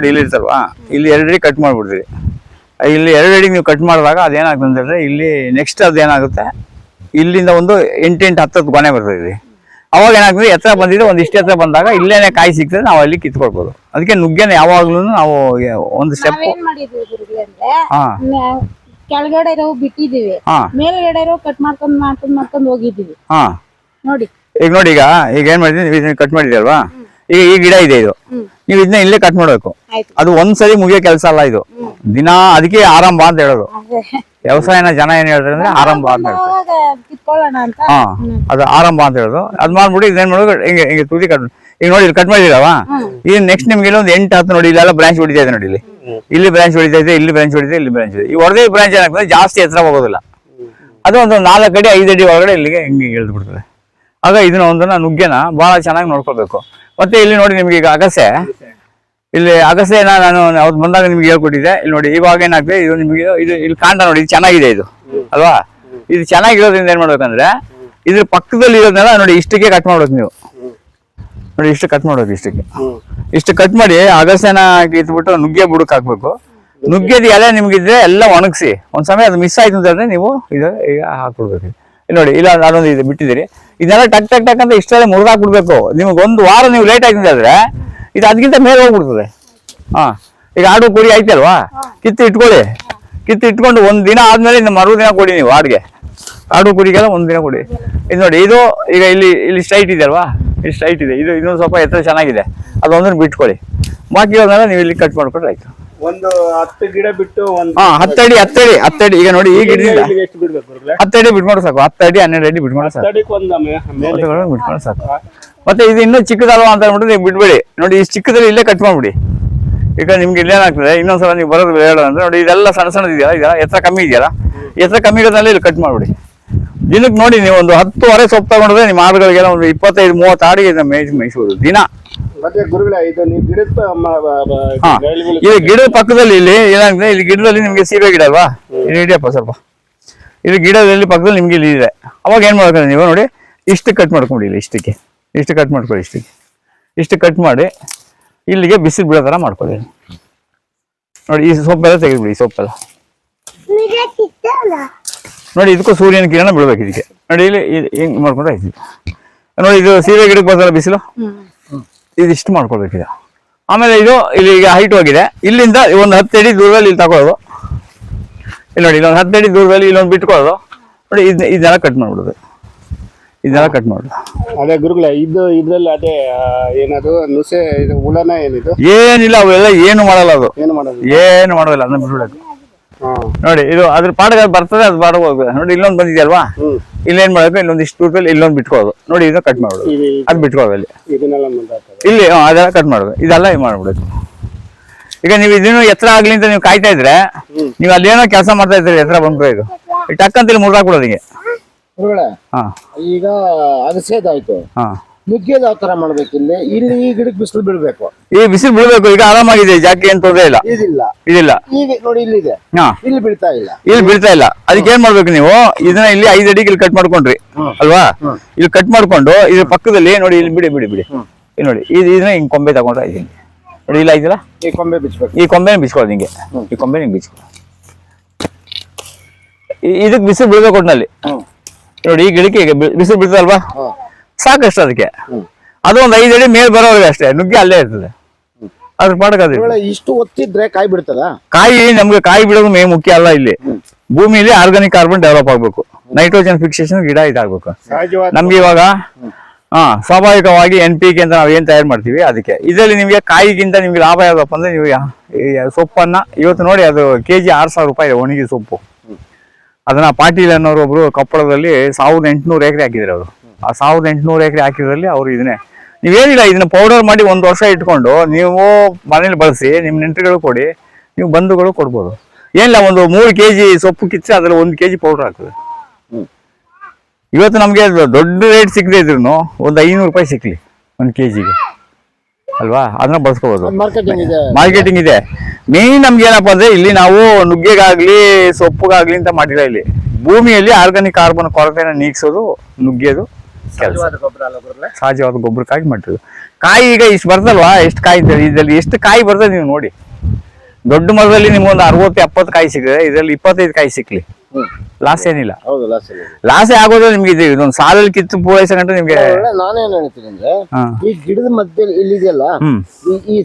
ನೋಡಿ ಇಲ್ಲಿ ಇರ್ತಲ್ವಾ ಇಲ್ಲಿ ಎರಡು ಅಡಿ ಕಟ್ ಮಾಡ್ಬಿಡ್ತೀವಿ ಇಲ್ಲಿ ಎರಡು ನೀವು ಕಟ್ ಮಾಡಿದಾಗ ಅದೇನಾಗುತ್ತೆ ಹೇಳಿದ್ರೆ ಇಲ್ಲಿ ನೆಕ್ಸ್ಟ್ ಅದೇನಾಗುತ್ತೆ ಇಲ್ಲಿಂದ ಒಂದು ಎಂಟು ಎಂಟು ಹತ್ತು ಹತ್ತು ಕೊನೆ ಬರ್ತದೆ ಅವಾಗ ಏನಾಗ್ತದೆ ಎತ್ತರ ಬಂದಿದೆ ಒಂದು ಇಷ್ಟು ಎತ್ತರ ಬಂದಾಗ ಇಲ್ಲೇನೆ ಕಾಯಿ ಸಿಗ್ತದೆ ನಾವು ಅಲ್ಲಿ ಕಿತ್ಕೊಳ್ಬೋದು. ಅದಕ್ಕೆ ನುಗ್ಗೆನ ಯಾವಾಗ್ಲೂ ನಾವು ಒಂದು ಸ್ಟೆಪ್ ಕೆಳಗಡೆ ಇರೋ ಬಿಟ್ಟಿದೀವಿ ಮೇಲ್ಗಡೆ ಇರೋ ಕಟ್ ಮಾಡ್ಕೊಂಡು ಮಾಡ್ಕೊಂಡು ಮಾಡ್ಕೊಂಡು ಹೋಗಿದ್ದೀವಿ. ಹಾ. ನೋಡಿ. ಈಗ ನೋಡಿ ಈಗ ಈಗ ಏನ್ ಮಾಡಿದ್ವಿ? ಕಟ್ ಮಾಡಿದ್ರಲ್ವಾ ಈಗ ಈ ಗಿಡ ಇದೆ ಇದು. ನೀವು ಇದನ್ನ ಇಲ್ಲೇ ಕಟ್ ಮಾಡ್ಬೇಕು. ಅದು ಒಂದ್ಸರಿ ಮುಗಿಯೋ ಕೆಲಸ ಅಲ್ಲ ಇದು. ದಿನ ಅದಕ್ಕೆ ಆರಂಭ ಅಂತ ಹೇಳೋದು. ವ್ಯವಸಾಯನ ಜನ ಏನ್ ಹೇಳ್ತಾರೆ ಅಂದ್ರೆ ಆರಂಭ ಅಂತ ಹೇಳ್ತಾರೆ. ಹಾ ಅದು ಆರಂಭ ಅಂತ ಹೇಳೋದು. ಅದ್ ಮಾಡ್ಬಿಟ್ಟು ಇದೇನ್ ಮಾಡೋದು ಹಿಂಗೆ ಹಿಂಗೆ ತುದಿ ಕಟ್ ಈಗ ನೋಡಿ ಇಲ್ಲಿ ಕಟ್ ಮಾಡಿದಿರವ ಈಗ ನೆಕ್ಸ್ಟ್ ನಿಮ್ಗೆ ಇಲ್ಲಿ ಒಂದು ಎಂಟು ಹತ್ತು ನೋಡಿ ಇಲ್ಲೆಲ್ಲ ಬ್ರಾಂಚ್ ಹೊಡಿತಾ ಇದೆ ನೋಡಿ ಇಲ್ಲಿ. ಇಲ್ಲಿ ಬ್ರಾಂಚ್ ಹೊಡಿತಾ ಇದೆ ಇಲ್ಲಿ ಬ್ರಾಂಚ್ ಹೊಡಿತಾ ಇದೆ ಇಲ್ಲಿ ಬ್ರಾಂಚ್ ಇದೆ. ಈ ಹೊಡೆದೇ ಬ್ರಾಂಚ್ ಏನಾಗ್ತದೆ? ಜಾಸ್ತಿ ಎತ್ತರ ಹೋಗೋದಿಲ್ಲ. ಅದು ಒಂದು ನಾಲ್ಕು ಅಡಿ ಐದು ಅಡಿ ಒಳಗಡೆ ಇಲ್ಲಿಗೆ ಹಿಂಗೆ ಇಳಿದು ಬಿಡ್ತದೆ. ಆಗ ಇದನ್ನ ಒಂದನ್ನ ನುಗ್ಗೆನ ಬಹಳ ಚೆನ್ನಾಗಿ ನೋಡ್ಕೊಳ್ಬೇಕು. ಮತ್ತೆ ಇಲ್ಲಿ ನೋಡಿ ನಿಮ್ಗೆ ಈಗ ಅಗಸೆ. ಇಲ್ಲಿ ಅಗಸೆನ ನಾನು ಅವ್ರು ಬಂದಾಗ ನಿಮ್ಗೆ ಹೇಳ್ಕೊಟ್ಟಿದ್ದೆ. ಇಲ್ಲಿ ನೋಡಿ ಇವಾಗ ಏನಾಗ್ತದೆ, ಇದು ನಿಮಗೆ ಇದು ಇಲ್ಲಿ ಕಾಂಡ ನೋಡಿ, ಇದು ಚೆನ್ನಾಗಿದೆ ಇದು. ಅಲ್ವಾ? ಇದು ಚೆನ್ನಾಗಿರೋದ್ರಿಂದ ಏನ್ ಮಾಡ್ಬೇಕಂದ್ರೆ, ಇದ್ರ ಪಕ್ಕದಲ್ಲಿ ಇರೋದ್ನೆಲ್ಲ ನೋಡಿ ಇಷ್ಟಕ್ಕೆ ಕಟ್ ಮಾಡ್ಬೇಕು ನೀವು. ನೋಡಿ ಇಷ್ಟು ಕಟ್ ಮಾಡೋದು ಇಷ್ಟಕ್ಕೆ. ಇಷ್ಟು ಕಟ್ ಮಾಡಿ ಅಗಸೆನ ಕಿತ್ಬಿಟ್ಟು ನುಗ್ಗೆ ಬುಡಕ್ ಹಾಕ್ಬೇಕು. ನುಗ್ಗೆದ ಎಲೆ ನಿಮ್ಗಿದ್ರೆ ಎಲ್ಲ ಒಣಗಿಸಿ. ಒಂದ್ ಸಮಯ ಅದು ಮಿಸ್ ಆಯ್ತು ಅಂತಂದ್ರೆ ನೀವು ಇದು ಈಗ ಹಾಕ್ಬಿಡ್ಬೇಕು. ನೋಡಿ, ಇಲ್ಲ, ನಾನೊಂದು ಇದು ಬಿಟ್ಟಿದ್ದೀರಿ. ಇದೆಲ್ಲ ಟಕ್ ಟಕ್ ಟಕ್ ಅಂತ ಇಷ್ಟಲ್ಲೇ ಮುರಿದಾಕ್ಬಿಡ್ಬೇಕು. ನಿಮ್ಗೆ ಒಂದು ವಾರ ನೀವು ಲೇಟ್ ಆಗಿದ್ರೆ ಇದು ಅದಕ್ಕಿಂತ ಮೇಲೆ ಹೋಗ್ಬಿಡ್ತದೆ. ಹಾ, ಈಗ ಆಡು ಕುರಿ ಆಯ್ತಲ್ವಾ? ಕಿತ್ತು ಇಟ್ಕೊಳ್ಳಿ. ಕಿತ್ತು ಇಟ್ಕೊಂಡು ಒಂದು ದಿನ ಆದಮೇಲೆ ಇನ್ನು ಮರು ದಿನ ಕೊಡಿ ನೀವು ಆಡ್ಗೆ. ಆಡು ಕುರಿಗೆಲ್ಲ ಒಂದು ದಿನ ಕೊಡಿ. ಇದು ನೋಡಿ, ಇದು ಈಗ ಇಲ್ಲಿ ಇಲ್ಲಿ ಸ್ಟ್ರೈಟ್ ಇದೆ ಅಲ್ವಾ? ಇಲ್ಲಿ ಸ್ಟ್ರೈಟ್ ಇದೆ. ಇದು ಇನ್ನೊಂದು ಸ್ವಲ್ಪ ಎತ್ತರ ಚೆನ್ನಾಗಿದೆ. ಅದೊಂದನ್ನು ಬಿಟ್ಕೊಳ್ಳಿ. ಬಾಕಿ ನೀವು ಇಲ್ಲಿ ಕಟ್ ಮಾಡ್ಕೊಂಡ್ರೆ ಆಯ್ತು. ಒಂದು ಹತ್ತು ಗಿಡ ಬಿಟ್ಟು ಒಂದು ಹಾ ಹತ್ತಡಿ ಹತ್ತಡಿ ಹತ್ತಡಿ ಈಗ ನೋಡಿ ಈ ಗಿಡದಿಂದ ಇಲ್ಲಿಗೆ ಎಷ್ಟು ಬಿಡ್ಬೇಕು ಗುರುಗಳೇ? ಹತ್ತಡಿ ಬಿಟ್ಕೊಂಡ್ರೆ ಸಾಕು. ಹತ್ತಡಿ ಹನ್ನೆರಡು ಅಡಿ ಬಿಟ್ಕೊಂಡ್ರೆ ಸಾಕು. ತಡಿಕ್ ಒಂದು ಮೇ- ಮೇಲೆ ಹತ್ತುಗಳನ್ನು ಬಿಟ್ಕೊಂಡ್ರೆ ಸಾಕು. ಮತ್ತೆ ಇದು ಇನ್ನೂ ಚಿಕ್ಕದಲ್ವಾ ಅಂತ ಅಂದ್ಬಿಟ್ಟು ನೀವು ಬಿಡ್ಬೇಡಿ. ನೋಡಿ ಈ ಚಿಕ್ಕದಲ್ಲಿ ಇಲ್ಲೇ ಕಟ್ ಮಾಡ್ಬಿಡಿ ಈಗ ನಿಮ್ಗೆ ಇಲ್ಲೇನಾಗ್ತದೆ ಇನ್ನೊಂದ್ಸಲ ನೀವು ಬರೋದು ಹೇಳೋದು ಅಂದ್ರೆ ನೋಡಿ ಇದೆಲ್ಲ ಸಣ್ಣ ಸಣ್ಣದು ಇದೆಯಲ್ಲ ಇದೆಲ್ಲ ಎತ್ತರ ಕಮ್ಮಿ ಇದೆಯಲ್ಲ? ಎತ್ತರ ಕಮ್ಮಿ ಇರೋದ್ರಲ್ಲಿ ಇಲ್ಲಿ ಕಟ್ ಮಾಡ್ಬಿಡಿ. ದಿನಕ್ಕೆ ನೋಡಿ ನೀವು ಒಂದು ಹತ್ತುವರೆ ಸೊಪ್ಪು ತಗೊಂಡ್ರೆ ನಿಮ್ಮ ಆಡುಗಳಿಗೆಲ್ಲ ಒಂದು ಇಪ್ಪತ್ತೈದು ಮೂವತ್ತು ಆಡಿಗೆ ಇದನ್ನ ಮೈಸೂರು ದಿನ. ಮತ್ತೆ ಗುರುಗಳ ಇದು ನೀವು ಗಿಡದ ಮ- ಹಾ. ಇದು ಗಿಡದ ಪಕ್ಕದಲ್ಲಿ ಇಲ್ಲಿ ಏನಾಗಿದೆ ಇಲ್ಲಿ ಗಿಡದಲ್ಲಿ ನಿಮ್ಗೆ ಸೀಬೆ ಗಿಡ ಅಲ್ವಾ? ಇಲ್ಲಿ ಹಿಡಿಯಪ್ಪ ಸ್ವಲ್ಪ. ಇಲ್ಲಿ ಗಿಡದಲ್ಲಿ ಪಕ್ಕದಲ್ಲಿ ನಿಮ್ಗೆ ಇಲ್ಲಿ ಇದೆ. ಅವಾಗ ಏನ್ ಮಾಡ್ಬೇಕಂದ್ರೆ ನೀವು ನೋಡಿ ಇಷ್ಟು ಕಟ್ ಮಾಡ್ಕೊಂಡು ಇಲ್ಲಿ ಇಷ್ಟಕ್ಕೆ. ಇಷ್ಟು ಕಟ್ ಮಾಡ್ಕೊಳ್ಳಿ ಇಷ್ಟಕ್ಕೆ. ಇಷ್ಟು ಕಟ್ ಮಾಡಿ ಇಲ್ಲಿಗೆ ಬಿಸಿಲು ಬಿಡೋ ಥರ ಮಾಡ್ಕೊಳ್ಳಿ. ನೋಡಿ ಈ ಸೊಪ್ಪೆಲ್ಲ ತೆಗೆದ್ಬಿಡಿ ಈ ಸೊಪ್ಪೆಲ್ಲ. ನೋಡಿ ಇದಕ್ಕೂ ಸೂರ್ಯನ ಕಿರಣ ಬೀಳ್ಬೇಕು ಇದಕ್ಕೆ. ನೋಡಿ ಇಲ್ಲಿ ಇದು ಹಿಂಗ್ ಮಾಡ್ಕೊಂಡ್ರೆ ಆಯ್ತು. ನೋಡಿ ಇದು ಸೀರೆ ಗಿಡಕ್ಕೆ ಬರ್ತಲ್ಲ ಬಿಸಿಲು? ಇದಿಷ್ಟು ಮಾಡ್ಕೊಳ್ಬೇಕು ಇದು ಆಮೇಲೆ ಇದು ಇಲ್ಲಿ ಈಗ ಹೈಟ್ ಹೋಗಿದೆ. ಇಲ್ಲಿಂದ ಒಂದು ಹತ್ತು ಅಡಿ ದೂರದಲ್ಲಿ ಇಲ್ಲಿ ತಗೊಳ್ಳೋದು. ಇಲ್ಲಿ ನೋಡಿ ಇಲ್ಲೊಂದು ಹತ್ತು ಅಡಿ ದೂರದಲ್ಲಿ ಇಲ್ಲೊಂದು ಬಿಟ್ಕೊಳ್ಳೋದು. ನೋಡಿ ಇದನ್ನ ಇದನ್ನೆಲ್ಲ ಕಟ್ ಮಾಡ್ಬಿಡೋದು. ಇದನ್ನೆಲ್ಲ ಕಟ್ ಮಾಡೋದು ಅದೇ ಗುರುಗಳೇ ಇದು ಇದ್ರಲ್ಲಿ ಅದೇ ಏನದು ನುಸೆ ಇದು ಹುಳನ ಏನಿದು? ಏನಿಲ್ಲ ಅವೆಲ್ಲ ಏನು ಮಾಡಲ್ಲ ಅದು. ಏನು ಮಾಡೋದು? ಏನು ಮಾಡೋದಿಲ್ಲ ಅದನ್ನ ಬಿಟ್ಬಿಡೋದು. ಹಾ. ನೋಡಿ ಇದು ಅದ್ರ ಪಾಠ ಬರ್ತದೆ ಅದು ಹೋಗ್ತದೆ ನೋಡಿ ಇಲ್ಲೊಂದು ಬಂದಿದೆಯಲ್ವಾ? ಇಲ್ಲೇನ್ ಮಾಡ್ಬೇಕು? ಇನ್ನೊಂದಿಷ್ಟು ದೂರದಲ್ಲಿ ಇಲ್ಲೊಂದು ಬಿಟ್ಕೊಳ್ಳೋದು ನೋಡಿ ಇದನ್ನ ಕಟ್ ಮಾಡೋದು ಅದ್ ಬಿಟ್ಕೊಳ್ಳೋದು ಮುಂದಾಗ್ತದೆ. ಇಲ್ಲಿ ಅದೆಲ್ಲ ಕಟ್ ಮಾಡೋದು ಇದೆಲ್ಲ ಇದು ಮಾಡ್ಬಿಡೋದು. ಈಗ ನೀವು ಇದನ್ನು ಎತ್ತರ ಆಗ್ಲಿ ಅಂತ ನೀವು ಕಾಯ್ತಾ ಇದ್ರೆ ನೀವು ಅಲ್ಲೇನೋ ಕೆಲಸ ಮಾಡ್ತಾ ಇದ್ರೆ ಎತ್ತರ ಬಂದ್ರೆ ಇದು. ಟಕ್ ಅಂತ ಇಲ್ಲಿ ಮುರ್ದಾಕ್ಬಿಡೋದು ಹಿಂಗೆ. ಹಾ. ಈಗ ಅಗಸೇದಾಯ್ತು ಹಾ. ನುಗ್ಗೆದು ಯಾವ ತರ ಮಾಡ್ಬೇಕು ಇಲ್ಲಿ. ಇಲ್ಲಿ ಈ ಗಿಡಕ್ಕೆ ಬಿಸಿಲು ಬಿಡ್ಬೇಕು. ಈ ಬಿಸಿಲು ಬಿಡ್ಬೇಕು ಈಗ ಆರಾಮಾಗಿದೆ ಜಾಕೆ ಏನ್ ತೊಂದ್ರೆ ಇಲ್ಲ. ಇದಿಲ್ಲ. ಇದಿಲ್ಲ. ಈಗ ನೋಡಿ ಇಲ್ಲಿದೆ. ಇಲ್ಲಿ ಬೀಳ್ತಾ ಇಲ್ಲ. ಇಲ್ಲಿ ಬೀಳ್ತಾ ಇಲ್ಲ. ಅದಕ್ಕೆ ಏನ್ ಮಾಡ್ಬೇಕು ನೀವು? ಇದನ್ನ ಇಲ್ಲಿ ಐದು ಅಡಿಗೆ ಇಲ್ಲಿ ಕಟ್ ಮಾಡ್ಕೊಂಡ್ರಿ. ಅಲ್ವಾ? ಇಲ್ಲಿ ಕಟ್ ಮಾಡ್ಕೊಂಡು ಇದ್ರ ಪಕ್ಕದಲ್ಲಿ ನೋಡಿ ಇಲ್ಲಿ ಬಿಡಿ ಬಿಡಿ ಬಿಡಿ. ಇಲ್ಲಿ ನೋಡಿ ಇದು ಇದನ್ನ ಹಿಂಗ್ ಕೊಂಬೆ ತಗೊಂಡ್ರೆ ಇದೀನಿ ನೋಡಿ ಇಲ್ಲ ಇದೆಯಲ್ಲ? ಈ ಕೊಂಬೆ ಬಿಚ್ಬೇಕು. ಈ ಕೊಂಬೆ ಬಿಚ್ಕೊಳ್ಳೋದು ನಿಂಗೆ ಈ ಕೊಂಬೆ ಹಿಂಗೆ ಬಿಚ್ಕೊಳ್ಳಿ ಈ- ಇದಕ್ಕೆ ಬಿಸಿಲು ಬಿಡ್ಬೇಕು ಒಟ್ಟಿನಲ್ಲಿ ನೋಡಿ ಈ ಗಿಡಕ್ಕೆ ಬಿಸಿಲು ಬಿಡ್ತಲ್ವಾ. ಸಾಕಷ್ಟು ಅದಕ್ಕೆ. ಅದು ಒಂದು ಐದು ಅಡಿ ಮೇಲೆ ಬರೋವರೆಗೆ ಅಷ್ಟೇ ನುಗ್ಗಿ ಅಲ್ಲೇ ಇರ್ತದೆ. ಅದ್ರ ಪಾಠಕ್ಕೆ ಇಷ್ಟು ಒತ್ತಿದ್ರೆ ಕಾಯಿ ಬಿಡ್ತದ? ಕಾಯಿ ನಮ್ಗೆ ಕಾಯಿ ಬಿಡೋದು ಮೇ ಮುಖ್ಯ ಅಲ್ಲ ಇಲ್ಲಿ. ಭೂಮಿಲಿ ಆರ್ಗಾನಿಕ್ ಕಾರ್ಬನ್ ಡೆವಲಪ್ ಆಗ್ಬೇಕು. ನೈಟ್ರೋಜನ್ ಫಿಕ್ಸೇಷನ್ ಗಿಡ ಇದಾಗ್ಬೇಕು. ನಮ್ಗೆ ಇವಾಗ ಹಾ ಸ್ವಾಭಾವಿಕವಾಗಿ ಎನ್ ಪಿ ಕೆ ಅಂತ ನಾವು ಏನ್ ತಯಾರು ಮಾಡ್ತೀವಿ ಅದಕ್ಕೆ. ಇದರಲ್ಲಿ ನಿಮಗೆ ಕಾಯಿಗಿಂತ ನಿಮ್ಗೆ ಲಾಭ ಯಾವ್ದಪ್ಪ ಅಂದ್ರೆ ನೀವು ಸೊಪ್ಪನ್ನ ಇವತ್ತು ನೋಡಿ ಅದು ಕೆ ಜಿ ಆರು ಸಾವಿರ ರೂಪಾಯಿ ಇದೆ ಒಣಗಿ ಸೊಪ್ಪು. ಅದನ್ನ ಪಾಟೀಲ್ ಅನ್ನೋರು ಒಬ್ರು ಕೊಪ್ಪಳದಲ್ಲಿ ಸಾವಿರದ ಎಂಟುನೂರು ಎಕರೆ ಹಾಕಿದ್ರು ಅವರು. ಆ ಸಾವಿರದ ಎಂಟುನೂರು ಎಕರೆ ಹಾಕಿದ್ರಲ್ಲಿ ಅವರು ಇದನ್ನೇ. ನೀವೇನಿಲ್ಲ ಇದನ್ನ ಪೌಡರ್ ಮಾಡಿ ಒಂದು ವರ್ಷ ಇಟ್ಕೊಂಡು ನೀವು ಮನೇಲಿ ಬಳಸಿ ನಿಮ್ಮ ನೆಂಟರುಗಳು ಕೊಡಿ ನೀವು ಬಂಧುಗಳು ಕೊಡ್ಬೋದು. ಏನಿಲ್ಲ ಒಂದು ಮೂರು ಕೆ ಜಿ ಸೊಪ್ಪು ಕಿಚ್ಚಿ ಅದ್ರಲ್ಲಿ ಒಂದು ಕೆ ಜಿ ಪೌಡರ್ ಆಗ್ತದೆ ಇವತ್ತು ನಮಗೆ ದೊಡ್ಡ ರೇಟ್ ಸಿಗದೆ ಇದ್ರು ಒಂದು ಐನೂರು ರೂಪಾಯಿ ಸಿಕ್ಲಿ ಒಂದು ಕೆ ಜಿಗೆ ಅಲ್ವಾ? ಅದನ್ನ ಬಳಸ್ಕೋಬೋದು. ಮಾರ್ಕೆಟಿಂಗ್ ಇದೆ. ಮಾರ್ಕೆಟಿಂಗ್ ಇದೆ. ಮೇನ್ ನಮ್ಗೆ ಏನಪ್ಪ ಅಂದ್ರೆ ಇಲ್ಲಿ ನಾವು ನುಗ್ಗೆಗಾಗ್ಲಿ ಸೊಪ್ಪುಗಾಗ್ಲಿ ಅಂತ ಮಾಡಿಲ್ಲ ಇಲ್ಲಿ. ಭೂಮಿಯಲ್ಲಿ ಆರ್ಗಾನಿಕ್ ಕಾರ್ಬನ್ ಕೊರತೆನ ನೀಗಿಸೋದು ನುಗ್ಗೆದು. ಗುರುಗಳೇ? ಸಹಜವಾದ ಗೊಬ್ಬರಕ್ಕಾಗಿ ಮಾಡಿರೋದು. ಕಾಯಿ ಈಗ ಇಷ್ಟು ಬರ್ತಲ್ವಾ ಎಷ್ಟು ಕಾಯಿ ಇದೆ? ಇದರಲ್ಲಿ ಎಷ್ಟು ಕಾಯಿ ಬರ್ತದೆ ನೀವು ನೋಡಿ. ದೊಡ್ಡ ಮರದಲ್ಲಿ ನಿಮ್ಗೊಂದು ಅರವತ್ತು ಎಪ್ಪತ್ತು ಕಾಯಿ ಸಿಕ್ಕಿದೆ ಇದರಲ್ಲಿ ಇಪ್ಪತ್ತೈದು ಕಾಯಿ ಸಿಕ್ಲಿ. ಲಾಸ್ ಏನಿಲ್ಲ. ಲಾಸ್ ಆಗೋದ್ರೆ ಆಗೋದು ನಿಮ್ಗೆ ಇದು. ಇದೊಂದು ಸಾಲಲ್ಲಿ ಕಿತ್ತು ಪೂರೈಸಕಂಡು ನಿಮ್ಗೆ ನಾನು ನಾನೇನ್ ಹೇಳ್ತೀನಿ ಅಂದ್ರೆ ಈ ಗಿಡದ ಮಧ್ಯದಲ್ಲಿ ಇಲ್ಲಿದೆಯಲ್ಲ ಈ-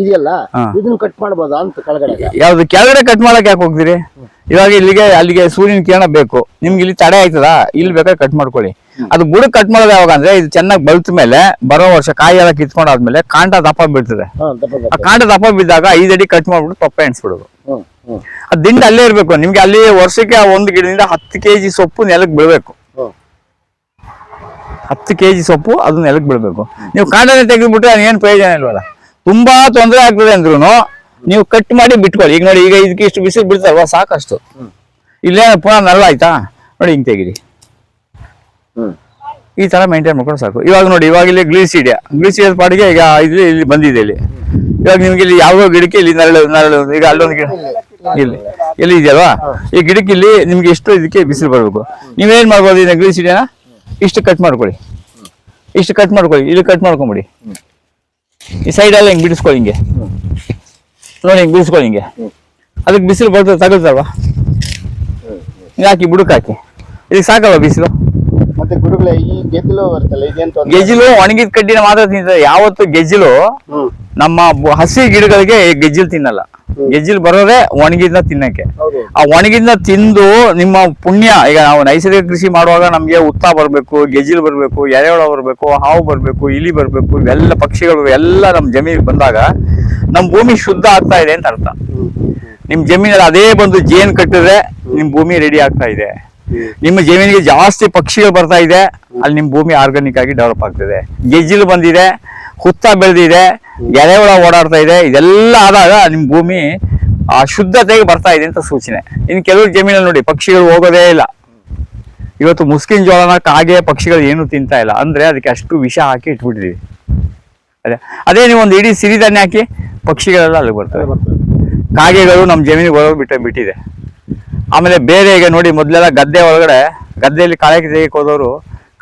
ಇದೆಯಲ್ಲ ಇದನ್ನ ಕಟ್ ಮಾಡ್ಬೋದಾ ಅಂತ ಕೆಳಗಡೆ ಯಾವ್ದು ಕೆಳಗಡೆ ಕಟ್ ಮಾಡಕ್ ಯಾಕೆ ಹೋಗ್ತೀರಿ? ಇವಾಗ ಇಲ್ಲಿಗೆ ಅಲ್ಲಿಗೆ ಸೂರ್ಯನ ಕಿರಣ ಬೇಕು. ನಿಮ್ಗೆ ಇಲ್ಲಿ ತಡೆ ಆಯ್ತದ? ಇಲ್ಲಿ ಬೇಕಾದ್ರೆ ಕಟ್ ಮಾಡ್ಕೊಳ್ಳಿ. ಅದು ಬುಡ ಕಟ್ ಮಾಡೋದು ಯಾವಾಗ ಅಂದ್ರೆ ಇದು ಚೆನ್ನಾಗಿ ಬಲ್ತ ಮೇಲೆ ಬರೋ ವರ್ಷ ಕಾಯಿ ಎಲ್ಲ ಕಿತ್ಕೊಂಡಾದ್ಮೇಲೆ ಕಾಂಡ ದಪ್ಪ ಬೀಳ್ತದೆ. ಆ ಕಾಂಡ ದಪ್ಪ ಬಿದ್ದಾಗ ಐದ್ ಅಡಿ ಕಟ್ ಮಾಡ್ಬಿಟ್ಟು ಪಪ್ಪ ಎಣಿಸ್ಬಿಡೋದು. ಆ ದಿಂಡ ಅಲ್ಲೇ ಇರ್ಬೇಕು ನಿಮ್ಗೆ ಅಲ್ಲಿ ವರ್ಷಕ್ಕೆ ಆ ಒಂದು ಗಿಡದಿಂದ ಹತ್ತು ಕೆಜಿ ಸೊಪ್ಪು ನೆಲಕ್ಕೆ ಬೀಳ್ಬೇಕು. ಹತ್ತು ಕೆಜಿ ಸೊಪ್ಪು ಅದು ನೆಲಕ್ಕೆ ಬೀಳ್ಬೇಕು. ನೀವು ಕಾಂಡನೇ ತೆಗೆದ್ಬಿಟ್ರೆ ಏನ್ ಪ್ರಯೋಜನ ಇಲ್ವಲ್ಲ? ತುಂಬಾ ತೊಂದರೆ ಆಗ್ತದೆ ಅಂದ್ರೂ ನೀವು ಕಟ್ ಮಾಡಿ ಬಿಟ್ಕೊಳ್ಳಿ. ಈಗ ನೋಡಿ ಈಗ ಇದಕ್ಕೆ ಇಷ್ಟು ಬಿಸಿಲು ಬಿಡ್ತಾರಲ್ವಾ ಸಾಕಷ್ಟು. ಇಲ್ಲೇ ಪುನಃ ನಲ್ಲ ಆಯ್ತಾ ನೋಡಿ ಹಿಂಗ್ ತೆಗೀರಿ. ಈ ತರ ಮೇಂಟೈನ್ ಮಾಡ್ಕೊಂಡು ಸಾಕು. ಇವಾಗ ನೋಡಿ, ಇವಾಗ ಇಲ್ಲಿ ಗ್ಲೀಸಿಡಿಯಾ ಗ್ಲೀಸಿಡಿಯದ ಪಾಡಿಗೆ ಈಗ ಇದು ಇಲ್ಲಿ ಬಂದಿದೆ ಇಲ್ಲಿ. ಇವಾಗ ನಿಮ್ಗೆ ಇಲ್ಲಿ ಯಾವ ಗಿಡಕ್ಕೆ ಇಲ್ಲಿ ನರಳು ನರಳು ಈಗ ಅಲ್ಲೊಂದು ಗಿಡ ಇಲ್ಲಿ ಎಲ್ಲಿ ಇದೆಯಲ್ವಾ? ಈ ಗಿಡಕ್ಕೆ ಇಲ್ಲಿ ನಿಮ್ಗೆ ಎಷ್ಟು ಇದಕ್ಕೆ ಬಿಸಿಲು ಬರಬೇಕು. ನೀವೇನ್ ಮಾಡ್ಬೋದು ಇದನ್ನ ಗ್ಲೀಸಿಡಿಯಾನ ಇಷ್ಟು ಕಟ್ ಮಾಡ್ಕೊಳ್ಳಿ. ಇಷ್ಟು ಕಟ್ ಮಾಡ್ಕೊಳ್ಳಿ. ಇಲ್ಲಿ ಕಟ್ ಮಾಡ್ಕೊಂಬಿಡಿ. ಈ ಸೈಡ್ ಎಲ್ಲ ಹಿಂಗೆ ಬಿಡಿಸ್ಕೊಳ್ಳಿ ಹಿಂಗೆ. ನೋಡಿ, ಹಿಂಗೆ ಬಿಡಿಸ್ಕೊಳ್ಳಿ ಹಿಂಗೆ. ಅದಕ್ಕೆ ಬಿಸಿಲು ಬರ್ತದೆ, ತಗೊಳ್ತಲ್ವಾ? ಹಾಕಿ, ಬುಡಕ್ಕೆ ಹಾಕಿ. ಇದಕ್ಕೆ ಸಾಕಲ್ವಾ ಬಿಸಿಲು? ಮತ್ತೆ ಗುರುಗಳೇ ಈ ಗೆಜ್ಜಲು ಗೆಜ್ಜಿಲು ಒಣಗಿದ ಕಡ್ಡಿನ ಮಾತ್ರ ತಿಂತದೆ. ಯಾವತ್ತು ಗೆಜ್ಜಲು ನಮ್ಮ ಹಸಿ ಗಿಡಗಳಿಗೆ ಗೆಜ್ಜಲ್ ತಿನ್ನಲ್ಲ. ಗೆಜ್ಜಲ್ ಬರೋದೇ ಒಣಗಿದ್ನ ತಿನ್ನಕ್ಕೆ. ಆ ಒಣಗಿದ್ನ ತಿಂದು ನಿಮ್ಮ ಪುಣ್ಯ ಈಗ ನಾವು ನೈಸರ್ಗಿಕ ಕೃಷಿ ಮಾಡುವಾಗ ನಮ್ಗೆ ಉತ್ತ ಬರಬೇಕು ಗೆಜ್ಜಲು ಬರಬೇಕು ಎರೆಹುಳ ಬರಬೇಕು ಹಾವು ಬರಬೇಕು ಇಲಿ ಬರಬೇಕು ಇವೆಲ್ಲ ಪಕ್ಷಿಗಳು ಎಲ್ಲ ನಮ್ಮ ಜಮೀನಿಗೆ ಬಂದಾಗ ನಮ್ಮ ಭೂಮಿ ಶುದ್ಧ ಆಗ್ತಾ ಇದೆ ಅಂತ ಅರ್ಥ. ನಿಮ್ ಜಮೀನಲ್ಲಿ ಅದೇ ಬಂದು ಜೇನ್ ಕಟ್ಟಿದ್ರೆ ನಿಮ್ ಭೂಮಿ ರೆಡಿ ಆಗ್ತಾ ಇದೆ. ನಿಮ್ಮ ಜಮೀನಿಗೆ ಜಾಸ್ತಿ ಪಕ್ಷಿಗಳು ಬರ್ತಾ ಇದೆ, ಅಲ್ಲಿ ನಿಮ್ಮ ಭೂಮಿ ಆರ್ಗಾನಿಕ್ ಆಗಿ ಡೆವಲಪ್ ಆಗ್ತಿದೆ. ಗೆಜ್ಜಿಲು ಬಂದಿದೆ, ಹುತ್ತ ಬೆಳೆದಿದೆ ಎಲೆ ಹುಳ ಓಡಾಡ್ತಾ ಇದೆ, ಇದೆಲ್ಲ ಆದಾಗ ನಿಮ್ಮ ಭೂಮಿ, ಆ ಶುದ್ಧತೆಗೆ ಬರ್ತಾ ಇದೆ ಅಂತ ಸೂಚನೆ. ಇನ್ನು ಕೆಲವು ಜಮೀನಲ್ಲಿ ನೋಡಿ, ಪಕ್ಷಿಗಳು ಹೋಗೋದೇ ಇಲ್ಲ. ಇವತ್ತು ಮುಸ್ಕಿನ್ ಜೋಳನ ಕಾಗೆ ಪಕ್ಷಿಗಳು ಏನು ತಿಂತಾ ಇಲ್ಲ. ಅಂದ್ರೆ ಅದಕ್ಕೆ ಅಷ್ಟು ವಿಷ ಹಾಕಿ ಇಟ್ಬಿಟ್ಟಿದೀವಿ. ಅದೇ ಅದೇ ನೀವು ಒಂದು ಇಡೀ ಸಿರಿಧಾನ್ಯ ಹಾಕಿ ಪಕ್ಷಿಗಳೆಲ್ಲ ಅಲ್ಲಿ ಬರ್ತವೆ. ಕಾಗೆಗಳು ನಮ್ಮ ಜಮೀನಿಗೆ ಹೋಗೋದು ಬಿಟ್ಟ ಬಿಟ್ಟಿದೆ. ಆಮೇಲೆ ಬೇರೆ ಈಗ ನೋಡಿ ಮೊದಲೆಲ್ಲ ಗದ್ದೆ ಒಳಗಡೆ ಗದ್ದೆಯಲ್ಲಿ ಕಳೆ ತೆಗಿಯಕ್ಕೆ ಹೋದವರು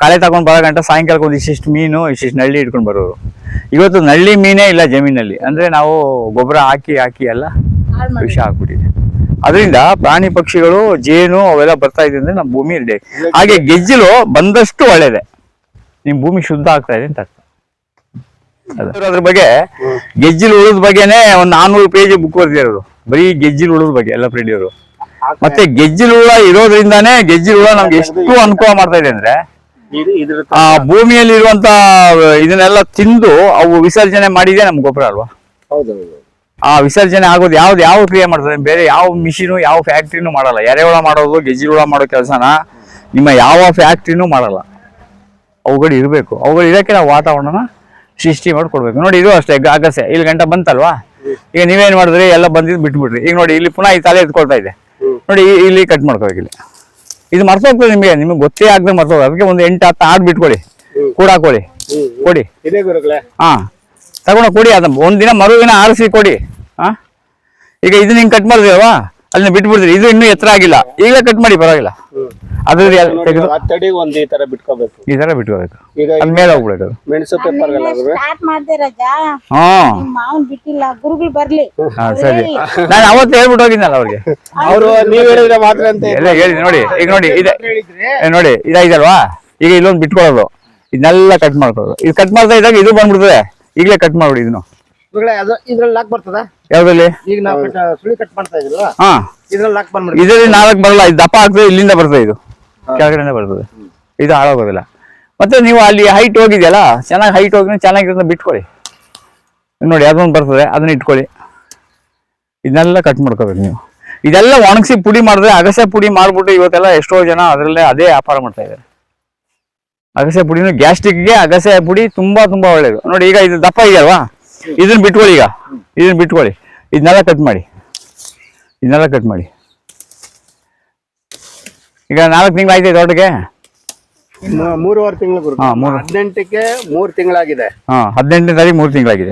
ಕಳೆ ತಗೊಂಡ್ ಬರೋ ಗಂಟ ಸಾಯಂಕಾಲಕ್ಕೆ ಒಂದು ಇಷ್ಟಿಷ್ಟು ಮೀನು ಇಷ್ಟಿಷ್ಟು ನಳ್ಳಿ ಇಟ್ಕೊಂಡು ಬರೋರು. ಇವತ್ತು ನಳ್ಳಿ ಮೀನೇ ಇಲ್ಲ ಜಮೀನಲ್ಲಿ. ಅಂದ್ರೆ ನಾವು ಗೊಬ್ಬರ ಹಾಕಿ ಹಾಕಿ ಎಲ್ಲ ವಿಷ ಹಾಕ್ಬಿಟ್ಟಿದೆ. ಅದರಿಂದ ಪ್ರಾಣಿ ಪಕ್ಷಿಗಳು ಜೇನು ಅವೆಲ್ಲ ಬರ್ತಾ ಇದೆ ಅಂದ್ರೆ ನಮ್ಮ ಭೂಮಿ ಇಡೇ ಹಾಗೆ ಗೆಜ್ಜಲು ಬಂದಷ್ಟು ಒಳ್ಳೇದೆ. ನಿಮ್ ಭೂಮಿ ಶುದ್ಧ ಆಗ್ತಾ ಇದೆ ಅಂತ ಅರ್ಥ. ಅದ್ರ ಬಗ್ಗೆ ಗೆಜ್ಜಿಲು ಉಳಿದ ಬಗ್ಗೆನೆ ಒಂದ್ ನಾನ್ನೂರು ಪೇಜ್ ಬುಕ್ ಬರ್ದಿರೋದು. ಬರೀ ಗೆಜ್ಜಿಲು ಉಳಿದ ಬಗ್ಗೆ ಎಲ್ಲ ಪ್ರೆಡಿಯವರು ಮತ್ತೆ ಗೆಜ್ಜಿಲು ಹುಳ ಇರೋದ್ರಿಂದಾನೇ ಗೆಜ್ಜಿಲು ಹುಳ ನಮ್ಗೆ ಎಷ್ಟು ಅನುಕೂಲ ಮಾಡ್ತಾ ಇದೆ ಅಂದ್ರೆ ಆ ಭೂಮಿಯಲ್ಲಿ ಇರುವಂತ ಇದನ್ನೆಲ್ಲ ತಿಂದು ಅವು ವಿಸರ್ಜನೆ ಮಾಡಿದೆ ನಮ್ ಗೊಬ್ಬರ ಅಲ್ವಾ? ಆ ವಿಸರ್ಜನೆ ಆಗೋದು ಯಾವ್ದು ಯಾವ ಕ್ರಿಯೆ ಮಾಡ್ತದೆ? ಬೇರೆ ಯಾವ ಮಿಷಿನು ಯಾವ ಫ್ಯಾಕ್ಟ್ರಿನೂ ಮಾಡಲ್ಲ. ಎರೆಹುಳ ಮಾಡೋದು ಗೆಜ್ಜಿಲು ಹುಳ ಮಾಡೋ ಕೆಲಸನ ನಿಮ್ಮ ಯಾವ ಫ್ಯಾಕ್ಟ್ರಿನೂ ಮಾಡಲ್ಲ. ಅವುಗಳು ಇರಬೇಕು. ಅವುಗಳು ಇರೋಕ್ಕೆ ನಾವು ವಾತಾವರಣನ ಸೃಷ್ಟಿ ಮಾಡಿ ಕೊಡ್ಬೇಕು ನೋಡಿ ಇದು ಅಷ್ಟೇ ಅಗಸೆ ಇಲ್ಲಿ ಗಂಟ ಬಂತಲ್ವಾ? ಈಗ ನೀವೇನ್ ಮಾಡಿದ್ರಿ? ಎಲ್ಲ ಬಂದಿದ್ದು ಬಿಟ್ಬಿಡ್ರಿ. ಈಗ ನೋಡಿ ಇಲ್ಲಿ ಪುನಃ ಈ ತಲೆ ಎತ್ಕೊಳ್ತಾ ಇದೆ. ನೋಡಿ ಇಲ್ಲಿ ಕಟ್ ಮಾಡ್ಕೋಬೇಕು ಇಲ್ಲಿ. ಇದು ಮರ್ತೋಗ್ತದೆ ನಿಮಗೆ ನಿಮಗೆ ಗೊತ್ತೇ ಆಗದೆ ಮರ್ತೋಗ ಅದಕ್ಕೆ ಒಂದು ಎಂಟು ಹತ್ತು ಆಡ್ ಬಿಟ್ಕೊಳ್ಳಿ ಕೂಡ ಹಾಕೊಳ್ಳಿ ಕೊಡಿ. ಹಾ. ತಗೊಂಡು ಕೊಡಿ ಅದ ಒಂದಿನ ಮರುದಿನ ಆರಿಸಿ ಕೊಡಿ. ಹಾ. ಈಗ ಇದು ಹಿಂಗೆ ಕಟ್ ಮಾಡಿದ್ರಲ್ವಾ ಅದನ್ನ ಬಿಟ್ಬಿಡ್ತೀರಿ. ಇದು ಇನ್ನೂ ಎತ್ತರ ಆಗಿಲ್ಲ. ಈಗ ಕಟ್ ಮಾಡಿ ಪರವಾಗಿಲ್ಲ. ಅದ್ರದ್ದು ಎಲ್ಲ ತೆಗೆದು? ಹತ್ತಡಿ ಒಂದ್ ಈ ತರ ಬಿಟ್ಕೋಬೇಕು. ಈ ತರ ಬಿಟ್ಕೋಬೇಕು. ಈಗ ಅದ್ ಮೇಲೆ ಹೋಗ್ಬಿಡೋದು. ಅದು. ಮೆಣಸು ಪೇಪರ್ಗಳ ಸ್ಟಾರ್ಟ್ ಮಾಡ್ದೆ ರಜಾ. ಹಾ ನಿಮ್ ಮಾವನ್ ಬಿಟ್ಟಿಲ್ಲ. ಗುರುಗಳು ಬರ್ಲಿ. ಹಾ ಸರಿ. ನಾನು ಅವತ್ತು ಹೇಳ್ಬಿಟ್ಟು ಹೋಗಿದ್ನಲ್ಲ ಅವ್ರಿಗೆ. ಅವರು ನೀವ್ ಹೇಳಿದ್ರೆ ಮಾತ್ರ ಅಂತ ಎಲ್ಲ ಹೇಳಿ ನೋಡಿ ಈಗ ನೋಡಿ ಇದೆ. ನೋಡಿ ಈಗ ಇಲ್ಲೊಂದು ಬಿಟ್ಕೊಳ್ಳೋದು. ಇದನ್ನೆಲ್ಲ ಕಟ್ ಮಾಡ್ಕೊಳ್ಳೋದು. ಇದು ಕಟ್ ಮಾಡ್ತಾ ಇದ್ದಾಗ ಇದು ಬಂದ್ಬಿಡ್ತದೆ. ಈಗಲೇ ಕಟ್ ಮಾಡ್ಬಿಡಿ ಇದನ್ನು. ಇದ್ರಲ್ಲಿ ಲಾಕ್ ಬರ್ತದ? ಯಾವ್ದ್ರಲ್ಲಿ? ಈಗ ನಾವು ಸುಳಿ ಕಟ್ ಮಾಡ್ತಾ ಇದ್ರಲ್ಲ ಹಾ. ಇದ್ರಲ್ಲಿ ಲಾಕ್ ಬಂದ್ಬಿಡಿ ಇದರಲ್ಲಿ ನಾಲ್ಕು ಬರಲ್ಲ ಇದು ದಪ್ಪ ಆಗ್ತದೆ ಇಲ್ಲಿಂದ ಬರ್ತದೆ ಇದು. ಕೆಳಗಡೆ ಬರ್ತದೆ. ಇದು ಹಾಳಾಗೋದಿಲ್ಲ. ಮತ್ತೆ ನೀವು ಅಲ್ಲಿ ಹೈಟ್ ಹೋಗಿದೆಯಲ್ಲ ಚೆನ್ನಾಗಿ ಹೈಟ್ ಹೋಗಿ ಚೆನ್ನಾಗಿರೋದನ್ನ ಬಿಟ್ಕೊಳ್ಳಿ. ನೋಡಿ ಅದೊಂದು ಬರ್ತದೆ ಅದನ್ನ ಇಟ್ಕೊಳ್ಳಿ. ಇದನ್ನೆಲ್ಲ ಕಟ್ ಮಾಡ್ಕೋಬೇಕು ನೀವು. ಇದೆಲ್ಲ ಒಣಗಿಸಿ ಪುಡಿ ಮಾಡಿದ್ರೆ ಅಗಸೆ ಪುಡಿ ಮಾಡಿಬಿಟ್ಟು ಇವತ್ತೆಲ್ಲ ಎಷ್ಟೋ ಜನ ಅದರಲ್ಲೇ ಅದೇ ವ್ಯಾಪಾರ ಮಾಡ್ತಾ ಇದ್ದಾರೆ. ಅಗಸೆ ಪುಡಿನೂ ಗ್ಯಾಸ್ಟ್ರಿಕ್ಗೆ ಅಗಸೆ ಪುಡಿ ತುಂಬಾ ತುಂಬಾ ಒಳ್ಳೇದು. ನೋಡಿ ಈಗ ಇದು ದಪ್ಪ ಇದೆಯಲ್ವಾ? ಇದನ್ನ ಬಿಟ್ಕೊಳ್ಳಿ ಈಗ. ಇದನ್ನ ಬಿಟ್ಕೊಳ್ಳಿ. ಇದನ್ನೆಲ್ಲ ಕಟ್ ಮಾಡಿ. ಇದನ್ನೆಲ್ಲ ಕಟ್ ಮಾಡಿ. ಈಗ ನಾಲ್ಕು ತಿಂಗಳು ಆಯ್ತು ತೋಟಕ್ಕೆ ಮೂರುವರೆ ತಿಂಗಳು ಹದಿನೆಂಟಕ್ಕೆ ಮೂರ್ ತಿಂಗಳಾಗಿದೆ. ಹಾ ಹದಿನೆಂಟನೇ ತಾರೀಕು ಮೂರು ತಿಂಗಳಾಗಿದೆ.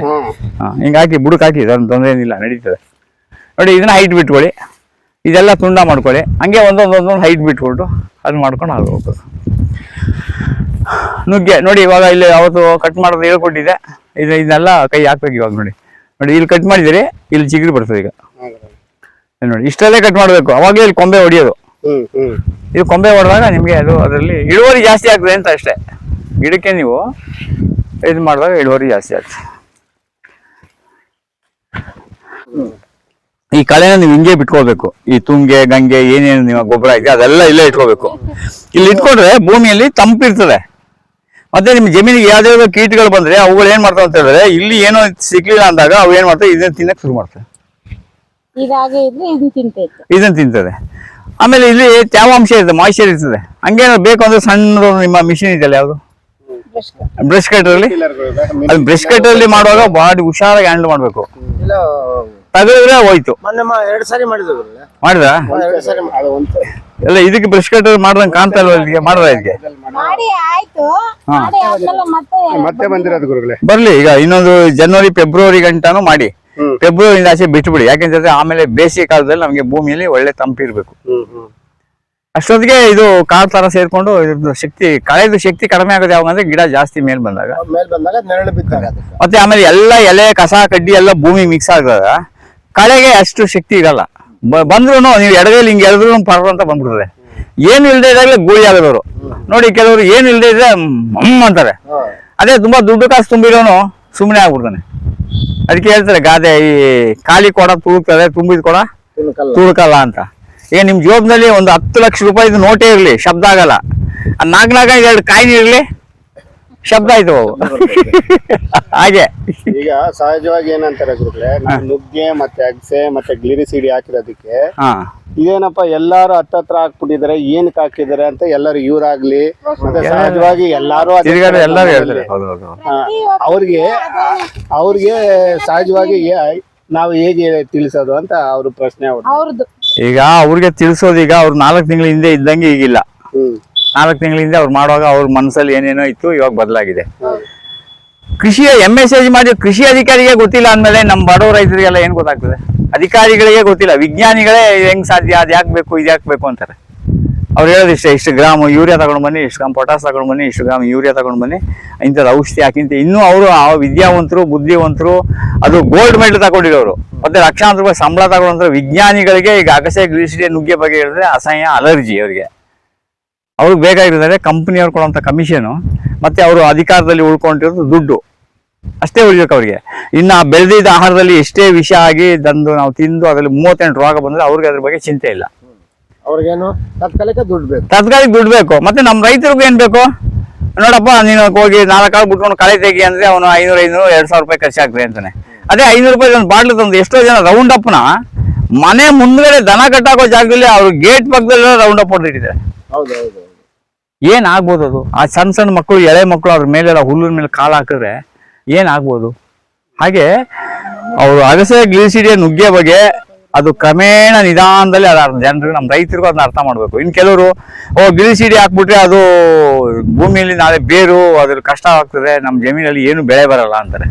ಹಾ. ಹಿಂಗೆ ಹಾಕಿ ಬುಡಕ್ಕೆ ಹಾಕಿ ತೊಂದರೆ ಏನಿಲ್ಲ ನಡೀತದೆ. ನೋಡಿ ಇದನ್ನ ಹೈಟ್ ಬಿಟ್ಕೊಳ್ಳಿ. ಇದೆಲ್ಲ ತುಂಡ ಮಾಡ್ಕೊಳ್ಳಿ. ಹಂಗೆ ಒಂದೊಂದು ಒಂದೊಂದು ಹೈಟ್ ಬಿಟ್ಕೊಟ್ಟು ಅದು ಮಾಡ್ಕೊಂಡು ಹೋಗ್ತದೆ ನುಗ್ಗೆ ನೋಡಿ ಇವಾಗ ಇಲ್ಲಿ ಅವತ್ತು ಕಟ್ ಮಾಡೋದು ಹೇಳ್ಕೊಟ್ಟಿದ್ದೆ. ಇದು ಇದನ್ನೆಲ್ಲ ಕೈ ಹಾಕ್ಬೇಕು ಇವಾಗ ನೋಡಿ. ನೋಡಿ ಇಲ್ಲಿ ಕಟ್ ಮಾಡಿದಿರಿ ಇಲ್ಲಿ ಚಿಗುರು ಬರ್ತದೆ ಈಗ. ನೋಡಿ ಇಷ್ಟಲ್ಲೇ ಕಟ್ ಮಾಡಬೇಕು. ಅವಾಗಲೇ ಇಲ್ಲಿ ಕೊಂಬೆ ಹೊಡಿಯೋದು. ಇಲ್ಲಿ ಇದು ಕೊಂಬೆ ಹೊಡೆದಾಗ ನಿಮಗೆ ಅದು ಅದರಲ್ಲಿ ಇಳುವರಿ ಜಾಸ್ತಿ ಆಗ್ತದೆ ಅಂತ ಅಷ್ಟೇ. ಗಿಡಕ್ಕೆ ನೀವು ಇದು ಮಾಡಿದಾಗ ಇಳುವರಿ ಜಾಸ್ತಿ ಆಗ್ತದೆ. ಈ ಕಳೆನ ನೀವು ಹಿಂಗೆ ಬಿಟ್ಕೋಬೇಕು ಈ ತುಂಗೆ ಗಂಗೆ ಏನೇನು ನಿಮ್ಮ ಗೊಬ್ಬರ ಇದೆ ಅದೆಲ್ಲ ಇಲ್ಲೇ ಇಟ್ಕೋಬೇಕು ಇಲ್ಲಿ ಇಟ್ಕೊಂಡ್ರೆ ಭೂಮಿಯಲ್ಲಿ ತಂಪಿರ್ತದೆ ಮತ್ತೆ ನಿಮ್ಮ ಜಮೀನಿಗೆ ಯಾವ್ದಾವ್ದು ಕೀಟಗಳು ಬಂದ್ರೆ ಅವುಗಳು ಏನ್ ಮಾಡ್ತಾವ ಅಂತ ಹೇಳಿದ್ರೆ ಇಲ್ಲಿ ಏನೋ ಸಿಗ್ಲಿಲ್ಲ ಅಂದಾಗ ಅವು ಏನ್ ಮಾಡ್ತವೆ? ಇದನ್ನ ತಿನ್ನಕ್ ಶುರು ಮಾಡ್ತವೆ. ಇದಾಗೆ ಇದ್ರೆ ಇದನ್ನ ತಿಂತೈತೆ ಇದನ್ನ ತಿಂತದೆ. ಆಮೇಲೆ ಇಲ್ಲಿ ತ್ಯಾವಾಂಶ ಇರ್ತದೆ ಮಾಯಿಶ್ಚರ್ ಇರ್ತದೆ. ಹಂಗೇನೋ ಬೇಕು ಅಂದ್ರೆ ಸಣ್ಣದು ನಿಮ್ಮ ಮಿಷಿನ್ ಇದೆಯಲ್ಲ ಯಾವುದು? ಬ್ರಷ್ ಕಟರ್ ಅಲ್ಲಿ? ಅದು ಬ್ರಷ್ ಅಲ್ಲಿ ಮಾಡುವಾಗ ಬಾಡಿ ಹುಷಾರಾಗಿ ಹ್ಯಾಂಡಲ್ ಮಾಡ್ಬೇಕು. ಇಲ್ಲ ತಗಲಿದ್ರೆ ಹೋಯ್ತು. ಮೊನ್ನೆ ಮ- ಎರಡ್ ಸಾರಿ ಮಾಡಿದ್ವಿ ಮಾಡಿದ ಎರಡ್ ಸಾರಿ ಮಾಡಿ ಅದು ಒಂದು. ಎಲ್ಲ ಇದಕ್ಕೆ ಬ್ರಷ್ ಕಟ್ಟರ್ ಮಾಡ್ದಂಗೆ ಕಾಣ್ತಾ ಇಲ್ವಾ ಇದಕ್ಕೆ ಮಾಡ್ದ ಇದಕ್ಕೆ ಮಾಡಿ ಆಯ್ತು. ಮಾಡಿ ಆದ್ಮೇಲೆ ಮತ್ತೆ ಮತ್ತೆ ಬಂದಿರೋದು ಗುರುಗಳೇ. ಬರ್ಲಿ ಈಗ ಇನ್ನೊಂದು ಜನವರಿ ಫೆಬ್ರವರಿ ಗಂಟಾನು ಮಾಡಿ. ಹ್ಮ್. ಫೆಬ್ರವರಿಯಿಂದ ಆಚೆ ಬಿಟ್ಬಿಡಿ. ಯಾಕೆಂತಂದ್ರೆ ಆಮೇಲೆ ಬೇಸಿಗೆ ಕಾಲದಲ್ಲಿ ನಮಗೆ ಭೂಮಿಯಲ್ಲಿ ಒಳ್ಳೆ ತಂಪಿರ್ಬೇಕು ಹ್ಮ್ ಹ್ಮ್. ಅಷ್ಟೊತ್ತಿಗೆ ಇದು ಕಾಳು ತರ ಸೇರ್ಕೊಂಡು ಇದ್ರದ್ದು ಶಕ್ತಿ ಕಳೆದು ಶಕ್ತಿ ಕಡಿಮೆ ಆಗೋದು ಯಾವಾಗ ಅಂದ್ರೆ ಗಿಡ ಜಾಸ್ತಿ ಮೇಲ್ ಬಂದಾಗ. ಮೇಲ್ ಬಂದಾಗ ನೆರಳು ಬಿದ್ದಾಗ ಅದಕ್ಕೆ. ಮತ್ತೆ ಆಮೇಲೆ ಎಲ್ಲ ಎಲೆ ಕಸ ಕಡ್ಡಿ ಎಲ್ಲ ಭೂಮಿ ಮಿಕ್ಸ್ ಆದಾಗ ಕಳೆಗೆ ಅಷ್ಟು ಶಕ್ತಿ ಇರಲ್ಲ. ಬಂದ್ರು ನೀವು ಎಡಗೈಲಿ ಹಿಂಗೆ ಎಳೆದ್ರು ಪರ್ವ ಅಂತ ಬಂದ್ಬಿಡ್ತದೆ. ಏನು ಇಲ್ಲದೆ ಇದಾಗಲೇ ಗೂಳಿ ಆಗದವ್ರು. ನೋಡಿ ಕೆಲವರು ಏನು ಇಲ್ಲದೆ ಇದ್ರೆ ಹ್ಮ್ ಅಂತಾರೆ. ಅದೇ ತುಂಬಾ ದುಡ್ಡು ಕಾಸು ತುಂಬಿರೋನು ಸುಮ್ಮನೆ ಆಗ್ಬಿಡ್ತಾನೆ. ಅದಕ್ಕೆ ಹೇಳ್ತಾರೆ ಗಾದೆ ಈ ಖಾಲಿ ಕೊಡ ತುಳುಕ್ತದೆ ತುಂಬಿದ ಕೊಡ ತುಳುಕಲ್ಲ. ಅಂತ. ಈಗ ನಿಮ್ಮ ಜೋಬ್ನಲ್ಲಿ ಒಂದು ಹತ್ತು ಲಕ್ಷ ರೂಪಾಯಿದು ನೋಟೇ ಇರಲಿ ಶಬ್ದ ಆಗಲ್ಲ. ಆ ನಾಲ್ಕು ನಾಲ್ಕು ಎರಡು ಕಾಯಿನ ಇರ್ಲಿ ಶಬ್ದ ಆಯ್ತು ಅವು ಹಾಗೆ. ಈಗ ಸಹಜವಾಗಿ ಏನಂತಾರೆ ಗುರುಗಳೇ ನಾವು ನುಗ್ಗೆ ಮತ್ತೆ ಅಗ್ಸೆ ಮತ್ತೆ ಗ್ಲಿರಿಸಿಡಿ ಹಾಕಿರೋದಕ್ಕೆ ಹಾ. ಇದೇನಪ್ಪ ಎಲ್ಲಾರು ಹತ್ತತ್ರ ಹಾಕ್ಬಿಟ್ಟಿದ್ದಾರೆ ಏನಕ್ಕೆ ಹಾಕಿದ್ದಾರೆ ಅಂತ ಎಲ್ಲರೂ ಇವ್ರಾಗ್ಲಿ ಮತ್ತೆ ಸಹಜವಾಗಿ ಎಲ್ಲಾರು ಎಲ್ಲರೂ ಹೇಳ್ತಾರೆ. ಹೌದು ಹೌದು ಆ, ಅವ್ರಿಗೆ ಅವ್ರಿಗೆ ಸಹಜವಾಗಿ ನಾವು ಹೇಗೆ ತಿಳಿಸೋದು ಅಂತ ಅವ್ರ ಪ್ರಶ್ನೆ ಅವ್ರು ಈಗ ಅವ್ರಿಗೆ ತಿಳಿಸೋದು ಈಗ ಅವ್ರು ನಾಲ್ಕು ತಿಂಗಳ ಹಿಂದೆ ಇದ್ದಂಗೆ ಈಗಿಲ್ಲ. ಹ್ಮ್. ನಾಲ್ಕು ತಿಂಗಳಿಂದ ಅವ್ರು ಮಾಡುವಾಗ ಅವ್ರ ಮನಸ್ಸಲ್ಲಿ ಏನೇನೋ ಇತ್ತು ಇವಾಗ ಬದಲಾಗಿದೆ. ಕೃಷಿ ಎಂ ಎಸ್ ಎಜ್ ಮಾಡಿ ಕೃಷಿ ಅಧಿಕಾರಿಗೆ ಗೊತ್ತಿಲ್ಲ ಅಂದಮೇಲೆ ನಮ್ಮ ಬಡವ ರೈತರಿಗೆಲ್ಲ ಏನು ಗೊತ್ತಾಗ್ತದೆ? ಅಧಿಕಾರಿಗಳಿಗೆ ಗೊತ್ತಿಲ್ಲ ವಿಜ್ಞಾನಿಗಳೇ ಹೆಂಗ್ ಸಾಧ್ಯ ಅದು ಯಾಕೆ ಬೇಕು ಇದು ಯಾಕೆ ಬೇಕು ಅಂತಾರೆ. ಅವ್ರು ಹೇಳೋದು ಇಷ್ಟ ಇಷ್ಟು ಗ್ರಾಮ್ ಯೂರಿಯಾ ತಗೊಂಡು ಬನ್ನಿ ಇಷ್ಟು ಗ್ರಾಮ್ ಪೊಟಾಸ್ ತಗೊಂಡು ಬನ್ನಿ ಇಷ್ಟು ಗ್ರಾಮ್ ಯೂರಿಯಾ ತಗೊಂಡು ಬನ್ನಿ ಇಂಥದ್ದು ಔಷಧಿ ಹಾಕಿಂತ ಇನ್ನೂ ಅವರು ಆ ವಿದ್ಯಾವಂತರು ಬುದ್ಧಿವಂತರು ಅದು ಗೋಲ್ಡ್ ಮೆಡಲ್ ತಗೊಂಡಿರೋರು. ಮತ್ತೆ ಲಕ್ಷಾಂತರ ರೂಪಾಯಿ ಸಂಬಳ ತಗೊಂಡ್ರೆ ವಿಜ್ಞಾನಿಗಳಿಗೆ ಈಗ ಅಗಸೆ ಗ್ರೀಸಿಡೆ ನುಗ್ಗೆ ಬಗ್ಗೆ ಹೇಳಿದ್ರೆ ಅಸಹ್ಯ ಅಲರ್ಜಿ ಅವರಿಗೆ. ಅವ್ರಿಗೆ ಬೇಕಾಗಿರೋದ್ರೆ ಕಂಪ್ನಿಯವ್ರು ಕೊಡುವಂಥ ಕಮಿಷನು ಮತ್ತೆ ಅವರು ಅಧಿಕಾರದಲ್ಲಿ ಉಳ್ಕೊಂಡಿರೋದು ದುಡ್ಡು. ಅಷ್ಟೇ ಉಳಿಬೇಕು ಅವರಿಗೆ. ಇನ್ನು ಆ ಬೆಳೆದಿದ್ದ ಆಹಾರದಲ್ಲಿ ಎಷ್ಟೇ ವಿಷ ಆಗಿ ತಂದು ನಾವು ತಿಂದು ಅದರಲ್ಲಿ ಮೂವತ್ತೆಂಟು ರೋಗ ಬಂದ್ರೆ ಅವ್ರಿಗೆ ಅದ್ರ ಬಗ್ಗೆ ಚಿಂತೆ ಇಲ್ಲ. ಅವ್ರಿಗೇನು ತತ್ಕಾಲಕ್ಕೆ ದುಡ್ಡು ಬೇಕು. ತತ್ಕಾಲಿಕ ದುಡ್ಡು ಬೇಕು. ಮತ್ತೆ ನಮ್ಮ ರೈತರಿಗೂ ಏನು ಬೇಕು? ನೋಡಪ್ಪ ನೀನು ಹೋಗಿ ನಾಲ್ಕು ಕಾಳು ಬಿಟ್ಕೊಂಡು ಕಳೆ ತೆಗಿ ಅಂದರೆ ಅವನು ಐನೂರು ಐನೂರು ಎರಡು ಸಾವಿರ ರೂಪಾಯಿ ಖರ್ಚಾಗ್ತದೆ ಅಂತಾನೆ. ಅದೇ ಐನೂರು ರೂಪಾಯಿ ಒಂದು ಬಾಟ್ಲು ತಂದು ಎಷ್ಟೋ ಜನ ರೌಂಡ್ ಅಪ್ನ ಮನೆ ಮುಂದ್ಗಡೆ ದನ ಕಟ್ಟಾಕೋ ಜಾಗದಲ್ಲಿ ಅವ್ರು ಗೇಟ್ ಪಕ್ಕದಲ್ಲಿ ರೌಂಡ್ ಅಪ್ ಹೊಡೆದಿಟ್ಟಿದ್ದಾರೆ. ಹೌದು ಹೌದು. ಏನ್ ಆಗ್ಬೋದು ಅದು? ಆ ಸಣ್ಣ ಸಣ್ಣ ಮಕ್ಕಳು, ಎಳೆ ಮಕ್ಕಳು ಅದ್ರ ಮೇಲೆಲ್ಲ ಹುಲ್ಲಿನ ಮೇಲೆ ಕಾಲು ಹಾಕಿದ್ರೆ ಏನ್ ಆಗ್ಬೋದು ಹಾಗೆ, ಅವರು ಅಗಸೆ ಗಿಳಿಸಿಡಿಯ ನುಗ್ಗೆ ಬಗ್ಗೆ ಅದು ಕ್ರಮೇಣ ನಿಧಾನದಲ್ಲಿ ಅದ ಜನರಿಗೆ ನಮ್ಮ ರೈತರಿಗೂ ಅದನ್ನ ಅರ್ಥ ಮಾಡಬೇಕು. ಇನ್ ಕೆಲವರು, ಓ ಗಿಳಿಸಿಡಿ ಹಾಕ್ಬಿಟ್ರೆ ಅದು ಭೂಮಿಯಲ್ಲಿ ನಾಳೆ ಬೇರು, ಅದ್ರ ಕಷ್ಟ ಆಗ್ತದೆ ನಮ್ಮ ಜಮೀನಲ್ಲಿ ಏನು ಬೆಳೆ ಬರಲ್ಲ ಅಂತಾರೆ.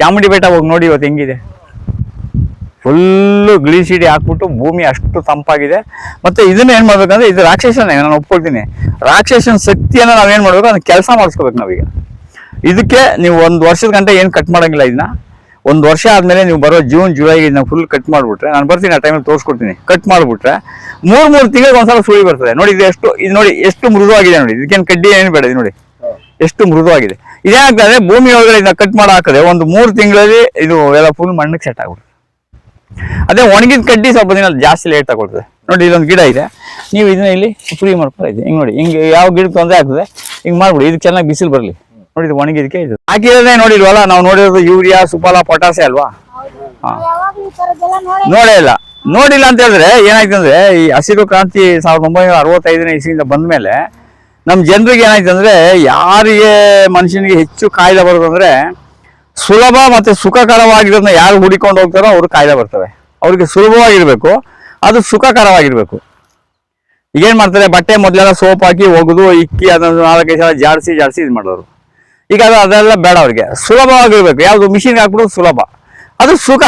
ಚಾಮುಂಡಿ ಬೆಟ್ಟ ಹೋಗಿ ನೋಡಿ ಇವತ್ತು ಹೆಂಗಿದೆ? ಫುಲ್ಲು ಗ್ಲೀಸಿಡಿ ಹಾಕ್ಬಿಟ್ಟು ಭೂಮಿ ಅಷ್ಟು ತಂಪಾಗಿದೆ. ಮತ್ತೆ ಇದನ್ನ ಏನು ಮಾಡ್ಬೇಕಂದ್ರೆ ಇದು ರಾಕ್ಷಸನೇ ನಾನು ಒಪ್ಕೊಳ್ತೀನಿ. ರಾಕ್ಷಸನ ಶಕ್ತಿಯನ್ನ ನಾವೇನು ಮಾಡಬೇಕು? ಅದನ್ನ ಕೆಲಸ ಮಾಡಿಸ್ಕೋಬೇಕು ನಾವೀಗ. ಇದಕ್ಕೆ ನೀವು ಒಂದು ವರ್ಷದ ಗಂಟೆ ಏನು ಕಟ್ ಮಾಡಂಗಿಲ್ಲ ಇದನ್ನ. ಒಂದು ವರ್ಷ ಆದಮೇಲೆ ನೀವು ಬರೋ ಜೂನ್ ಜುಲೈಗೆ ಇದನ್ನ ಫುಲ್ ಕಟ್ ಮಾಡಿಬಿಟ್ರೆ, ನಾನು ಬರ್ತೀನಿ, ಆ ಟೈಮಲ್ಲಿ ತೋರಿಸ್ಕೊಡ್ತೀನಿ. ಕಟ್ ಮಾಡಿಬಿಟ್ರೆ ಮೂರು ಮೂರು ತಿಂಗಳಿಗೆ ಒಂದ್ಸಲ ಸುಳಿ ಬರ್ತದೆ. ನೋಡಿ, ಇದು ಎಷ್ಟು, ಇದು ನೋಡಿ, ಎಷ್ಟು ಮೃದುವಾಗಿದೆ ನೋಡಿ. ಇದಕ್ಕೇನು ಕಡ್ಡಿ ಏನು ಬೇಡ, ಇದು ನೋಡಿ. ಎಷ್ಟು ಮೃದುವಾಗಿದೆ. ಇದೇನಾಗ್ತದೆ ಭೂಮಿ ಒಳಗಡೆ ಇದನ್ನ ಕಟ್ ಮಾಡಿ ಹಾಕಿದ್ರೆ ಒಂದು ಮೂರು ತಿಂಗಳಲ್ಲಿ ಇದು ಎಲ್ಲ ಫುಲ್ ಮಣ್ಣಕ್ಕೆ ಸೆಟ್ ಆಗ್ಬಿಡುತ್ತೆ. ಅದೇ ಒಣಗಿದ ಕಡ್ಡಿ ಸ್ವಲ್ಪ ದಿನ ಜಾಸ್ತಿ ಲೇಟ್ ತಗೊಳ್ತದೆ. ನೋಡಿ ಇಲ್ಲೊಂದು ಗಿಡ ಇದೆ. ನೀವು ಇದನ್ನ ಇಲ್ಲಿ ಫ್ರೀ ಮಾಡ್ಕೊಳ ಇದೆ. ಹಿಂಗೆ ನೋಡಿ, ಹಿಂಗೆ ಯಾವ ಗಿಡಕ್ಕೆ ತೊಂದರೆ ಆಗ್ತದೆ, ಹಿಂಗೆ ಮಾಡ್ಬಿಡಿ. ಇದು ಚೆನ್ನಾಗಿ ಬಿಸಿಲು ಬರಲಿ. ನೋಡಿ ಇದು ಒಣಗಿದಕ್ಕೆ ಇದು. ಹಾಕಿರೋದೇ ನೋಡಿಲ್ವಲ್ಲ, ನಾವು ನೋಡಿರೋದು ಯೂರಿಯಾ ಸುಫಲ ಪೊಟಾಸೆ ಅಲ್ವಾ? ನೋಡಿ ಇಲ್ಲ. ನೋಡಿಲ್ಲ ಅಂತ ಹೇಳಿದ್ರೆ ಏನಾಯ್ತು ಅಂದ್ರೆ, ಈ ಹಸಿರು ಕ್ರಾಂತಿ ಸಾವಿರದ ಒಂಬೈನೂರ ಅರವತ್ತೈದನೇ ಇಸ್ವಿಯಿಂದ ಬಂದ ಮೇಲೆ ನಮ್ಮ ಜನರಿಗೆ ಏನಾಯ್ತು ಅಂದ್ರೆ, ಯಾರಿಗೆ ಮನುಷ್ಯನಿಗೆ ಹೆಚ್ಚು ಕಾಯಿಲೆ ಬರೋದು ಅಂದ್ರೆ ಸುಲಭ ಮತ್ತೆ ಸುಖಕರವಾಗಿರೋದನ್ನ ಯಾರು ಹುಡಿಕೊಂಡು ಹೋಗ್ತಾರೋ ಅವ್ರು ಕಾಯಿಲೆ ಬರ್ತವೆ ಅವ್ರಿಗೆ ಸುಲಭವಾಗಿರಬೇಕು ಅದು ಸುಖಕರವಾಗಿರಬೇಕು. ಈಗೇನು ಮಾಡ್ತಾರೆ ಬಟ್ಟೆ ಮೊದಲೆಲ್ಲ ಸೋಪ್ ಹಾಕಿ ಒಗೆದು ಇಕ್ಕಿ ಅದನ್ನು ನಾಲ್ಕೈದು ಸಲ ಜಾಡಿಸಿ ಜಾಡಿಸಿ ಇದು ಮಾಡೋರು ಈಗ ಅದು ಅದೆಲ್ಲ ಬೇಡ ಅವ್ರಿಗೆ. ಸುಲಭವಾಗಿರ್ಬೇಕು. ಯಾವುದು ಮಿಷಿನ್ಗೆ ಹಾಕ್ಬಿಡೋದು ಸುಲಭ. ಅದು ಸುಖ.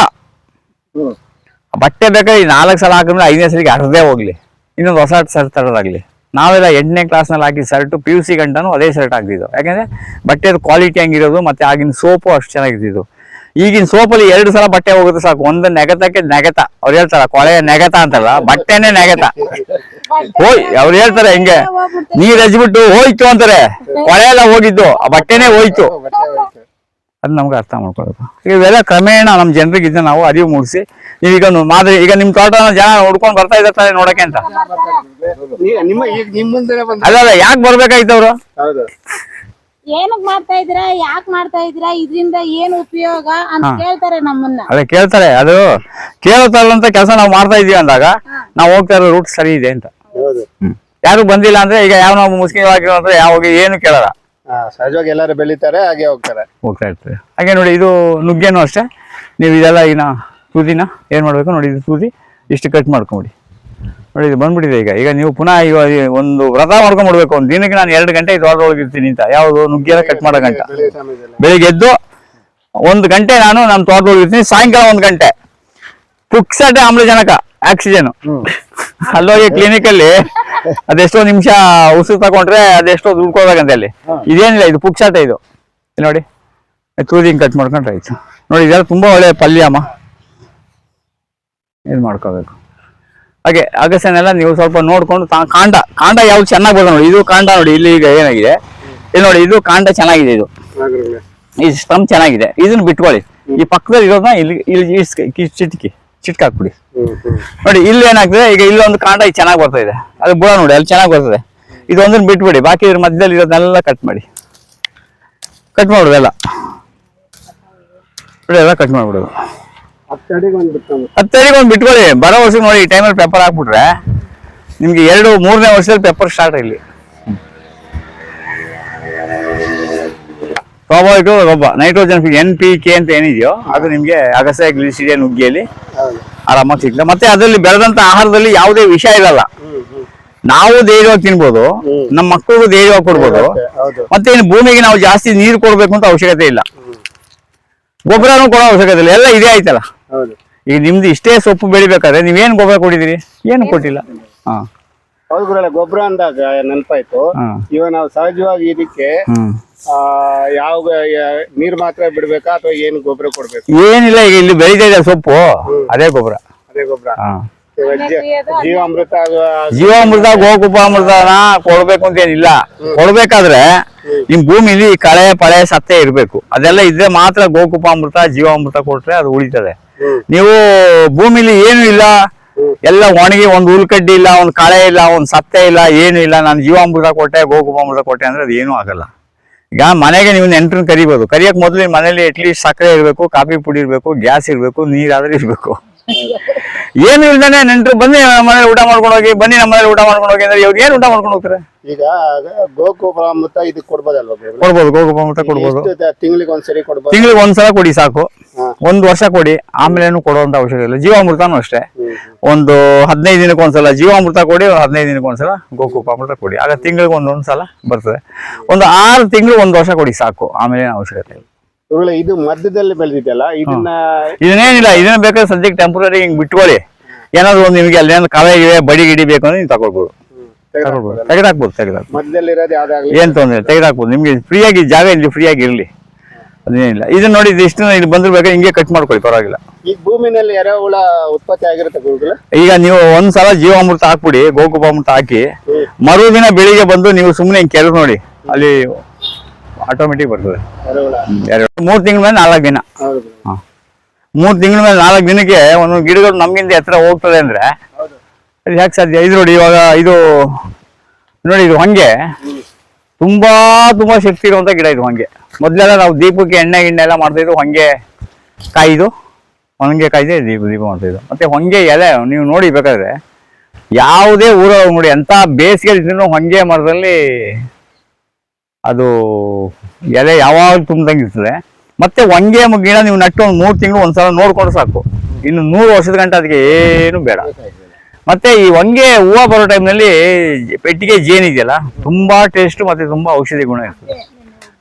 ಬಟ್ಟೆ ಬೇಕಾದ್ರೆ ನಾಲ್ಕು ಸಲ ಹಾಕಿದ್ರೆ ಐದನೇ ಸಲಿಗೆ ಅರ್ಧೇ ಹೋಗ್ಲಿ. ಇನ್ನೊಂದು ಹೊಸ ಸರ್ ತರೋದಾಗ್ಲಿ. ನಾವೆಲ್ಲ ಎಂಟನೇ ಕ್ಲಾಸ್ನಲ್ಲಿ ಹಾಕಿದ ಶರ್ಟು ಪಿ ಯು ಸಿ ಗಂಟನೂ ಅದೇ ಶರ್ಟ್ ಹಾಕಿದ್ದು ಯಾಕಂದ್ರೆ ಬಟ್ಟೆದು ಕ್ವಾಲಿಟಿ ಹಂಗಿರೋದು, ಮತ್ತೆ ಆಗಿನ ಸೋಪು ಅಷ್ಟು ಚೆನ್ನಾಗಿರ್ತಿದ್ದು ಈಗಿನ ಸೋಪಲ್ಲಿ ಎರಡು ಸಲ ಬಟ್ಟೆ ಹೋಗುತ್ತೆ ಸಾಕು. ಒಂದು ನೆಗತಕ್ಕೆ ನೆಗತ. ಅವ್ರು ಹೇಳ್ತಾರ, ಕೊಳೆ ನೆಗತ ಅಂತಲ್ಲ. ಬಟ್ಟೆನೇ ನೆಗತ. ಹೋಯ್, ಅವ್ರು ಹೇಳ್ತಾರೆ ಹೆಂಗೆ, ನೀರ್ ಹಚ್ಬಿಟ್ಟು ಹೋಯ್ತು ಅಂತಾರೆ. ಕೊಳೆ ಎಲ್ಲ ಹೋಗಿದ್ದು. ಆ ಬಟ್ಟೆನೇ ಹೋಯ್ತು. ಅದು ನಮ್ಗೆ ಅರ್ಥ ಮಾಡ್ಕೊಳ್ಬೇಕು ಈಗ ಇವೆಲ್ಲ ಕ್ರಮೇಣ ನಮ್ಮ ಜನರಿಗೆ ಇದನ್ನ ನಾವು ಅರಿವು ಮೂಡಿಸಿ ನೀವೀಗ ಒಂದು ಮಾದರಿ ಈಗ ನಿಮ್ಮ ತೋಟ ಜನ ಹುಡ್ಕೊಂಡು ಬರ್ತಾ ಇದ್ದಾರೆ ನೋಡಕ್ಕೆ ಅಂತ. ನೀ- ನಿಮ್ಮ ಈಗ ನಿಮ್ ಮುಂದೆನೆ ಅಲ್ಲ ಅಲ್ಲ ಯಾಕೆ ಬರ್ಬೇಕಾಯ್ತು ಅವರು? ಹೌದು. ಏನಕ್ ಮಾಡ್ತಾ ಇದ್ದೀರಾ ಯಾಕ್ ಮಾಡ್ತಾ ಇದ್ದೀರಾ ಇದ್ರಿಂದ ಏನ್ ಉಪಯೋಗ ಅಂತ ಕೇಳ್ತಾರೆ ನಮ್ಮನ್ನ. ಅದೇ ಕೇಳ್ತಾರೆ ಅದು ಕೇಳ್ತಾರಂತ ಕೆಲಸ ನಾವು ಮಾಡ್ತಾ ಇದೀವಿ ಅಂದಾಗ ನಾವು ಹೋಗ್ತಾ ಇರೋ ರೂಟ್ ಸರಿ ಇದೆ ಅಂತ. ಹೌದು. ಯಾರು ಬಂದಿಲ್ಲ ಅಂದ್ರೆ ಈಗ ಯಾವ ನಾವು ಮುಸ್ಲಿಂ ಆಗಿರೋ ಅಂದ್ರೆ ಯಾವಾಗ ಏನು ಕೇಳಲ್ಲ. ಸಹಜವಾಗಿ ಎಲ್ಲರೂ ಬೆಳಿತಾರೆ ಹಾಗೆ ಹೋಗ್ತಾರೆ. ಹೋಗ್ತಾ ಇರ್ತಾರೆ. ಹಾಗೆ ನೋಡಿ ಇದು ನುಗ್ಗೆನೂ ಅಷ್ಟೇ. ನೀವು ಇದೆಲ್ಲ ಈಗ ತುದಿನ ಏನು ಮಾಡಬೇಕು ನೋಡಿ ಇದು ತುದಿ ಇಷ್ಟು ಕಟ್ ಮಾಡ್ಕೊಂಬಿಡಿ. ನೋಡಿ ಇದು ಬಂದ್ಬಿಟ್ಟಿದೆ ಈಗ. ಈಗ ನೀವು ಪುನಃ ಈಗ ಒಂದು ವ್ರತ ಮಾಡ್ಕೊಂಡ್ಬಿಡ್ಬೇಕು ಒಂದು ದಿನಕ್ಕೆ ನಾನು ಎರಡು ಗಂಟೆ ಇದು ಇರ್ತೀನಿ ಅಂತ. ಯಾವುದು ನುಗ್ಗೆಲ್ಲ ಕಟ್ ಮಾಡೋ ಗಂಟೆ ಬೆಳಿಗ್ಗೆ ಎದ್ದು ಒಂದು ಗಂಟೆ ನಾನು ನಮ್ಮ ತೋಟದೊಳಗೆ ಇರ್ತೀನಿ. ಸಾಯಂಕಾಲ ಒಂದು ಗಂಟೆ. ಪುಕ್ಸಟೆ ಆಮ್ಲಜನಕ ಆಕ್ಸಿಜನ್. ಅಲ್ಲೋಗಿ ಕ್ಲಿನಿಕಲ್ಲಿ ಅದೆಷ್ಟೋ ನಿಮಿಷ ಉಸಿರು ತಗೊಂಡ್ರೆ ಅದೆಷ್ಟೋ ದುಡ್ಡು ಕೊಡ್ಬೇಕಂತೆ ಅಲ್ಲಿ. ಇದೇನಿಲ್ಲ ಇದು ಪುಕ್ಸಾಟ ಇದು. ನೋಡಿ. ತೂದಿಂಗ್ ಕಟ್ ಮಾಡ್ಕೊಂಡ್ರೆ ಆಯ್ತು. ನೋಡಿ ಇದೆಲ್ಲ ತುಂಬಾ ಒಳ್ಳೆ ಪಲ್ಯ ಅಮ್ಮ. ಇದು ಮಾಡ್ಕೋಬೇಕು. ಹಾಗೆ ಅಗಸನೆಲ್ಲ ನೀವು ಸ್ವಲ್ಪ ನೋಡ್ಕೊಂಡು ಕಾಂಡ ಕಾಂಡ ಯಾವ್ದು ಚೆನ್ನಾಗಿ ಬರ್ತದೆ ನೋಡಿ. ಇದು ಕಾಂಡ ನೋಡಿ ಇಲ್ಲಿ ಈಗ ಏನಾಗಿದೆ. ಇಲ್ಲಿ ನೋಡಿ ಇದು ಕಾಂಡ ಚೆನ್ನಾಗಿದೆ ಇದು. ಈ ಸ್ಟಮ್ ಚೆನ್ನಾಗಿದೆ. ಇದನ್ನ ಬಿಟ್ಕೊಳ್ಳಿ. ಈ ಪಕ್ಕದಲ್ಲಿ ಇರೋದನ್ನ ಇಲ್ಲಿ ಇಲ್ಲಿ ಚಿಟ್ಕಿ. ಚಿಟ್ಕಾಕ್ಬಿಡಿ. ನೋಡಿ ಇಲ್ಲಿ ಏನಾಗ್ತದೆ ಈಗ ಇಲ್ಲೊಂದು ಕಾಂಡ ಇದು ಚೆನ್ನಾಗಿ ಬರ್ತಾ ಇದೆ. ಅದು ಬುಡ ನೋಡಿ ಅಲ್ಲಿ ಚೆನ್ನಾಗಿ ಬರ್ತದೆ. ಇದೊಂದನ್ನ ಬಿಟ್ಬಿಡಿ ಬಾಕಿ ಇದ್ರ ಮಧ್ಯದಲ್ಲಿ ಇರೋದನ್ನೆಲ್ಲ ಕಟ್ ಮಾಡಿ. ಕಟ್ ಮಾಡ್ಬಿಡು ಎಲ್ಲ. ನೋಡಿ ಎಲ್ಲ ಕಟ್ ಮಾಡ್ಬಿಡೋದು. ಹತ್ತು ಅಡಿಗೆ ಒಂದು ಒಂದು ಬಿಟ್ಕೊಳ್ಳಿ. ಬರೋ ವರ್ಷಕ್ಕೆ ನೋಡಿ ಈ ಟೈಮಲ್ಲಿ ಪೇಪರ್ ಹಾಕ್ಬಿಟ್ರೆ ನಿಮ್ಗೆ ಎರಡು ಮೂರನೇ ವರ್ಷದಲ್ಲಿ ಪೇಪರ್ ಸ್ಟಾರ್ಟ್ ಇಲ್ಲಿ. ಸ್ವಾಭಾವಿಕ ಒಬ್ಬ ನೈಟ್ರೋಜನ್ ಎನ್ ಪಿ ಕೆ ಅಂತ ಏನಿದೆಯೋ ಅದು ನಿಮಗೆ ಅಗಸೆ ಗ್ಲಿಸಿಡಿಯನ್ ನುಗ್ಗಿಯಲ್ಲಿ ಹೌದು ಆರಾಮಾಗಿ ಸಿಗ್ತದೆ ಮತ್ತೆ ಅದರಲ್ಲಿ ಬೆಳೆದಂತ ಆಹಾರದಲ್ಲಿ ಯಾವುದೇ ವಿಷ ಇರಲ್ಲ. ನಾವು ಧೈರ್ಯವಾಗಿ ತಿನ್ಬೋದು. ನಮ್ಮ ಮಕ್ಕಳಿಗೂ ಧೈರ್ಯವಾಗಿ ಕೊಡ್ಬೋದು. ಮತ್ತೆ ಇನ್ನು ಭೂಮಿಗೆ ನಾವು ಜಾಸ್ತಿ ನೀರು ಕೊಡ್ಬೇಕು ಅಂತ ಅವಶ್ಯಕತೆ ಇಲ್ಲ. ಗೊಬ್ಬರನೂ ಕೊಡೋ ಅವಶ್ಯಕತೆ ಇಲ್ಲ. ಎಲ್ಲ ಇದೇ ಆಯ್ತಲ್ಲ. ಹೌದು. ಈಗ ನಿಮ್ದು ಇಷ್ಟೇ ಸೊಪ್ಪು ಬೆಳಿಬೇಕಾದ್ರೆ ನೀವೇನ್ ಗೊಬ್ಬರ ಕೊಟ್ಟಿದ್ದೀರಿ? ಏನು ಕೊಟ್ಟಿಲ್ಲ. ಹಾ. ಹೌದು ಗುರುಗಳೇ ಗೊಬ್ಬರ ಅಂದಾಗ ನೆನಪಾಯ್ತು. ಇವಾಗ ನಾವು ಸಹಜವಾಗಿ ಇದಕ್ಕೆ ಆ, ಯಾವ ನೀರ್ ಮಾತ್ರ ಬಿಡ್ಬೇಕಾ ಅಥವಾ ಏನು ಗೊಬ್ಬರ ಕೊಡ್ಬೇಕು? ಏನಿಲ್ಲ ಈಗ ಇಲ್ಲಿ ಬೆಳೀತಾ ಇದೆ ಸೊಪ್ಪು. ಅದೇ ಗೊಬ್ಬರ ಅದೇ ಗೊಬ್ಬರ ಜೀವಾಮೃತ ಗೋಕುಪ ಜೀವಾಮೃತ ಗೋಕುಪಾಮೃತನ ಕೊಡ್ಬೇಕು ಅಂತ ಏನಿಲ್ಲ. ಕೊಡ್ಬೇಕಾದ್ರೆ ನಿಮ್ ಭೂಮಿಲಿ ಕಳೆ ಪಳೆ ಸತ್ತೆ ಇರ್ಬೇಕು. ಅದೆಲ್ಲ ಇದ್ರೆ ಮಾತ್ರ ಗೋಕುಪ ಅಮೃತ ಜೀವಾಮೃತ ಕೊಟ್ರೆ ಅದು ಉಳಿತದೆ. ನೀವು ಭೂಮಿಲಿ ಏನು ಇಲ್ಲ. ಎಲ್ಲ ಒಣಗಿ ಒಂದು ಹುಲ್ಕಡ್ಡಿ ಇಲ್ಲ ಒಂದು ಕಳೆ ಇಲ್ಲ ಒಂದು ಸತ್ತೆ ಇಲ್ಲ ಏನು ಇಲ್ಲ. ನಾನು ಜೀವಾಮೃತ ಕೊಟ್ಟೆ ಗೋಕುಪಾಮೃತ ಕೊಟ್ಟೆ ಅಂದ್ರೆ ಅದು ಏನೂ ಆಗಲ್ಲ. ಈಗ ಮನೆಗೆ ನೀವು ನೆಂಟ್ರನ್ನ ಕರಿಬೋದು. ಕರಿಯಕ್ ಮೊದಲು ಮನೇಲಿ ಅಟ್ಲೀಸ್ಟ್ ಸಕ್ಕರೆ ಇರಬೇಕು ಕಾಫಿ ಪುಡಿ ಇರಬೇಕು ಗ್ಯಾಸ್ ಇರಬೇಕು ನೀರಾದ್ರೆ ಇರಬೇಕು. ಏನು ಇಲ್ದಾನೆ ನೆಂಟ್ರು ಬನ್ನಿ ನಮ್ಮ ಮನೇಲಿ ಊಟ ಮಾಡ್ಕೊಂಡು ಹೋಗಿ ಬನ್ನಿ ನಮ್ಮ ಮನೇಲಿ ಊಟ ಮಾಡ್ಕೊಂಡು ಹೋಗಿ ಅಂದ್ರೆ ಇವ್ರು ಏನು ಊಟ ಮಾಡ್ಕೊಂಡು ಹೋಗ್ತಾರೆ? ಈಗ ಗೋಕುಪಾಮೃತ ಇದು ಕೊಡ್ಬೋದಲ್ವಾ? ಕೊಡ್ಬೋದು ಗೋಕುಪಾಮೃತ ಕೊಡ್ಬೋದು. ತಿಂಗಳಿಗೆ ಒಂದ್ಸರಿ ಕೊಡ್ಬೋದು? ತಿಂಗಳಿಗೆ ಒಂದ್ಸಲ ಕೊಡಿ ಸಾಕು. ಒಂದು ವರ್ಷ ಕೊಡಿ ಆಮೇಲೇನು ಕೊಡುವಂತ ಅವಶ್ಯಕತೆ ಇಲ್ಲ. ಜೀವಾಮೃತನೂ ಅಷ್ಟೇ. ಒಂದು ಹದಿನೈದು ದಿನಕ್ಕೆ ಒಂದ್ಸಲ ಜೀವಾಮೃತ ಕೊಡಿ ಒಂದು ಹದಿನೈದು ದಿನಕ್ಕೆ ಒಂದ್ಸಲ ಗೋಕುಪಾಮೃತ ಕೊಡಿ. ಆಗ ತಿಂಗಳಿಗೆ ಒಂದೊಂದು ಸಲ ಬರ್ತದೆ. ಒಂದು ಆರು ತಿಂಗಳು ಒಂದು ವರ್ಷ ಕೊಡಿ ಸಾಕು ಆಮೇಲೆ ಅವಶ್ಯಕತೆ ಇಲ್ಲ. ಇದು ಮಧ್ಯದಲ್ಲಿ ಬೆಳೆದಿದೆಯಲ್ಲ ಇದನ್ನ ಇದನ್ನೇನಿಲ್ಲ ಇದನ್ನ ಬೇಕಾದ್ರೆ ಸದ್ಯಕ್ಕೆ ಟೆಂಪ್ರರಿ ಹಿಂಗ್ ಬಿಟ್ಕೊಳ್ಳಿ. ಏನಾದ್ರು ಒಂದು ನಿಮಗೆ ಅಲ್ಲಿ ಏನಾದ್ರು ಕಳೆ ಗಿವೆ ಬಡಿ ಗಿಡಿ ಬೇಕು ಅಂದ್ರೆ ನೀವು ತಗೊಳ್ಬೋದು. ತೆಗೆದಾಕ್ಬೋದು ತೆಗೆದಾಕ್ಬೋದು. ಯಾವ್ದಾಗ್ಲಿ? ಏನ್ ತೊಂದ್ರೆ ತೆಗೆದಾಕ್ಬೋದು. ನಿಮ್ಗೆ ಫ್ರೀಯಾಗಿ ಜಾಗ ಇಲ್ಲಿ ಫ್ರೀಯಾಗಿ ಇರಲಿ. ಅದೇನಿಲ್ಲ. ಇದನ್ನ ನೋಡಿ ಇದಿಷ್ಟು ಇಲ್ಲಿ ಬಂದಿರ್ಬೇಕಾದ್ರೆ ಹಿಂಗೆ ಕಟ್ ಮಾಡ್ಕೊಳ್ಳಿ ಪರವಾಗಿಲ್ಲ. ಈ ಭೂಮಿನಲ್ಲಿ ಎರೆಹುಳ ಉತ್ಪತ್ತಿ ಆಗಿರುತ್ತೆ ಗುರುಗಳು? ಈಗ ನೀವು ಒಂದ್ಸಲ ಜೀವಾಮೃತ ಹಾಕ್ಬಿಡಿ ಗೋಕುಪಾಮೃತ ಹಾಕಿ ಮರುದಿನ ಬೆಳಿಗ್ಗೆ ಬಂದು ನೀವು ಸುಮ್ಮನೆ ಹಿಂಗೆ ಕೆಳಗೆ ನೋಡಿ ಅಲ್ಲಿ ಆಟೋಮೆಟಿಕ್ ಬರ್ತದೆ. ಎರೆಹುಳ. ಎರಡು ಮೂರು ತಿಂಗಳ ಮೇಲೆ ನಾಲ್ಕು ದಿನ. ಹೌದು. ಮೂರು ತಿಂಗಳ ಮೇಲೆ ನಾಲ್ಕು ದಿನಕ್ಕೆ ಒಂದೊಂದು ಗಿಡಗಳು ನಮ್ಗಿಂದ ಎತ್ತರ ಹೋಗ್ತದೆ ಅಂದ್ರೆ ಹೌದು. ಅದು ಯಾಕೆ ಸಾಧ್ಯ? ಇದು ನೋಡಿ ಇವಾಗ ಇದು ನೋಡಿ ಇದು ಹೊಂಗೆ. ತುಂಬಾ ತುಂಬಾ ಶಕ್ತಿ ಇರುವಂತ ಗಿಡ ಇದು ಹೊಂಗೆ. ಮೊದ್ಲೆಲ್ಲ ನಾವು ದೀಪಕ್ಕೆ ಎಣ್ಣೆ, ಗಿಣ್ಣೆ ಎಲ್ಲ ಮಾಡ್ತಾ ಇದ್ವು ಹೊಂಗೆ ಕಾಯ್ದು, ಹೊಂಗೆ ಕಾಯ್ದೆ ದೀಪ ದೀಪ ಮಾಡ್ತಾ ಇದ್ದು ಮತ್ತೆ ಹೊಂಗೆ ಎಲೆ, ನೀವು ನೋಡಿ ಬೇಕಾದ್ರೆ, ಯಾವುದೇ ಊರ ನೋಡಿ ಎಂತ ಬೇಸಿಗೆ ಇದ್ರೂ ಹೊಂಗೆ ಮರದಲ್ಲಿ ಅದು ಎಲೆ ಯಾವಾಗ ತುಂಬ್ದಂಗೆ ಇರ್ತದೆ. ಮತ್ತೆ ಹೊಂಗೆ ಗಿಡ ನೀವು ನಟ್ಟು ಒಂದು ಮೂರು ತಿಂಗಳು ಒಂದ್ಸಲ ನೋಡ್ಕೊಂಡು ಸಾಕು. ಇನ್ನು ನೂರು ವರ್ಷದ ಗಂಟೆ ಅದಕ್ಕೆ ಏನು ಬೇಡ. ಮತ್ತೆ ಈ ಹೊಂಗೆ ಹೂವು ಬರೋ ಟೈಮ್ನಲ್ಲಿ ಪೆಟ್ಟಿಗೆ ಜೇನ್ ಇದೆಯಲ್ಲ ತುಂಬಾ ಟೇಸ್ಟ್ ಮತ್ತೆ ತುಂಬಾ ಔಷಧಿ ಗುಣ ಇರ್ತದೆ.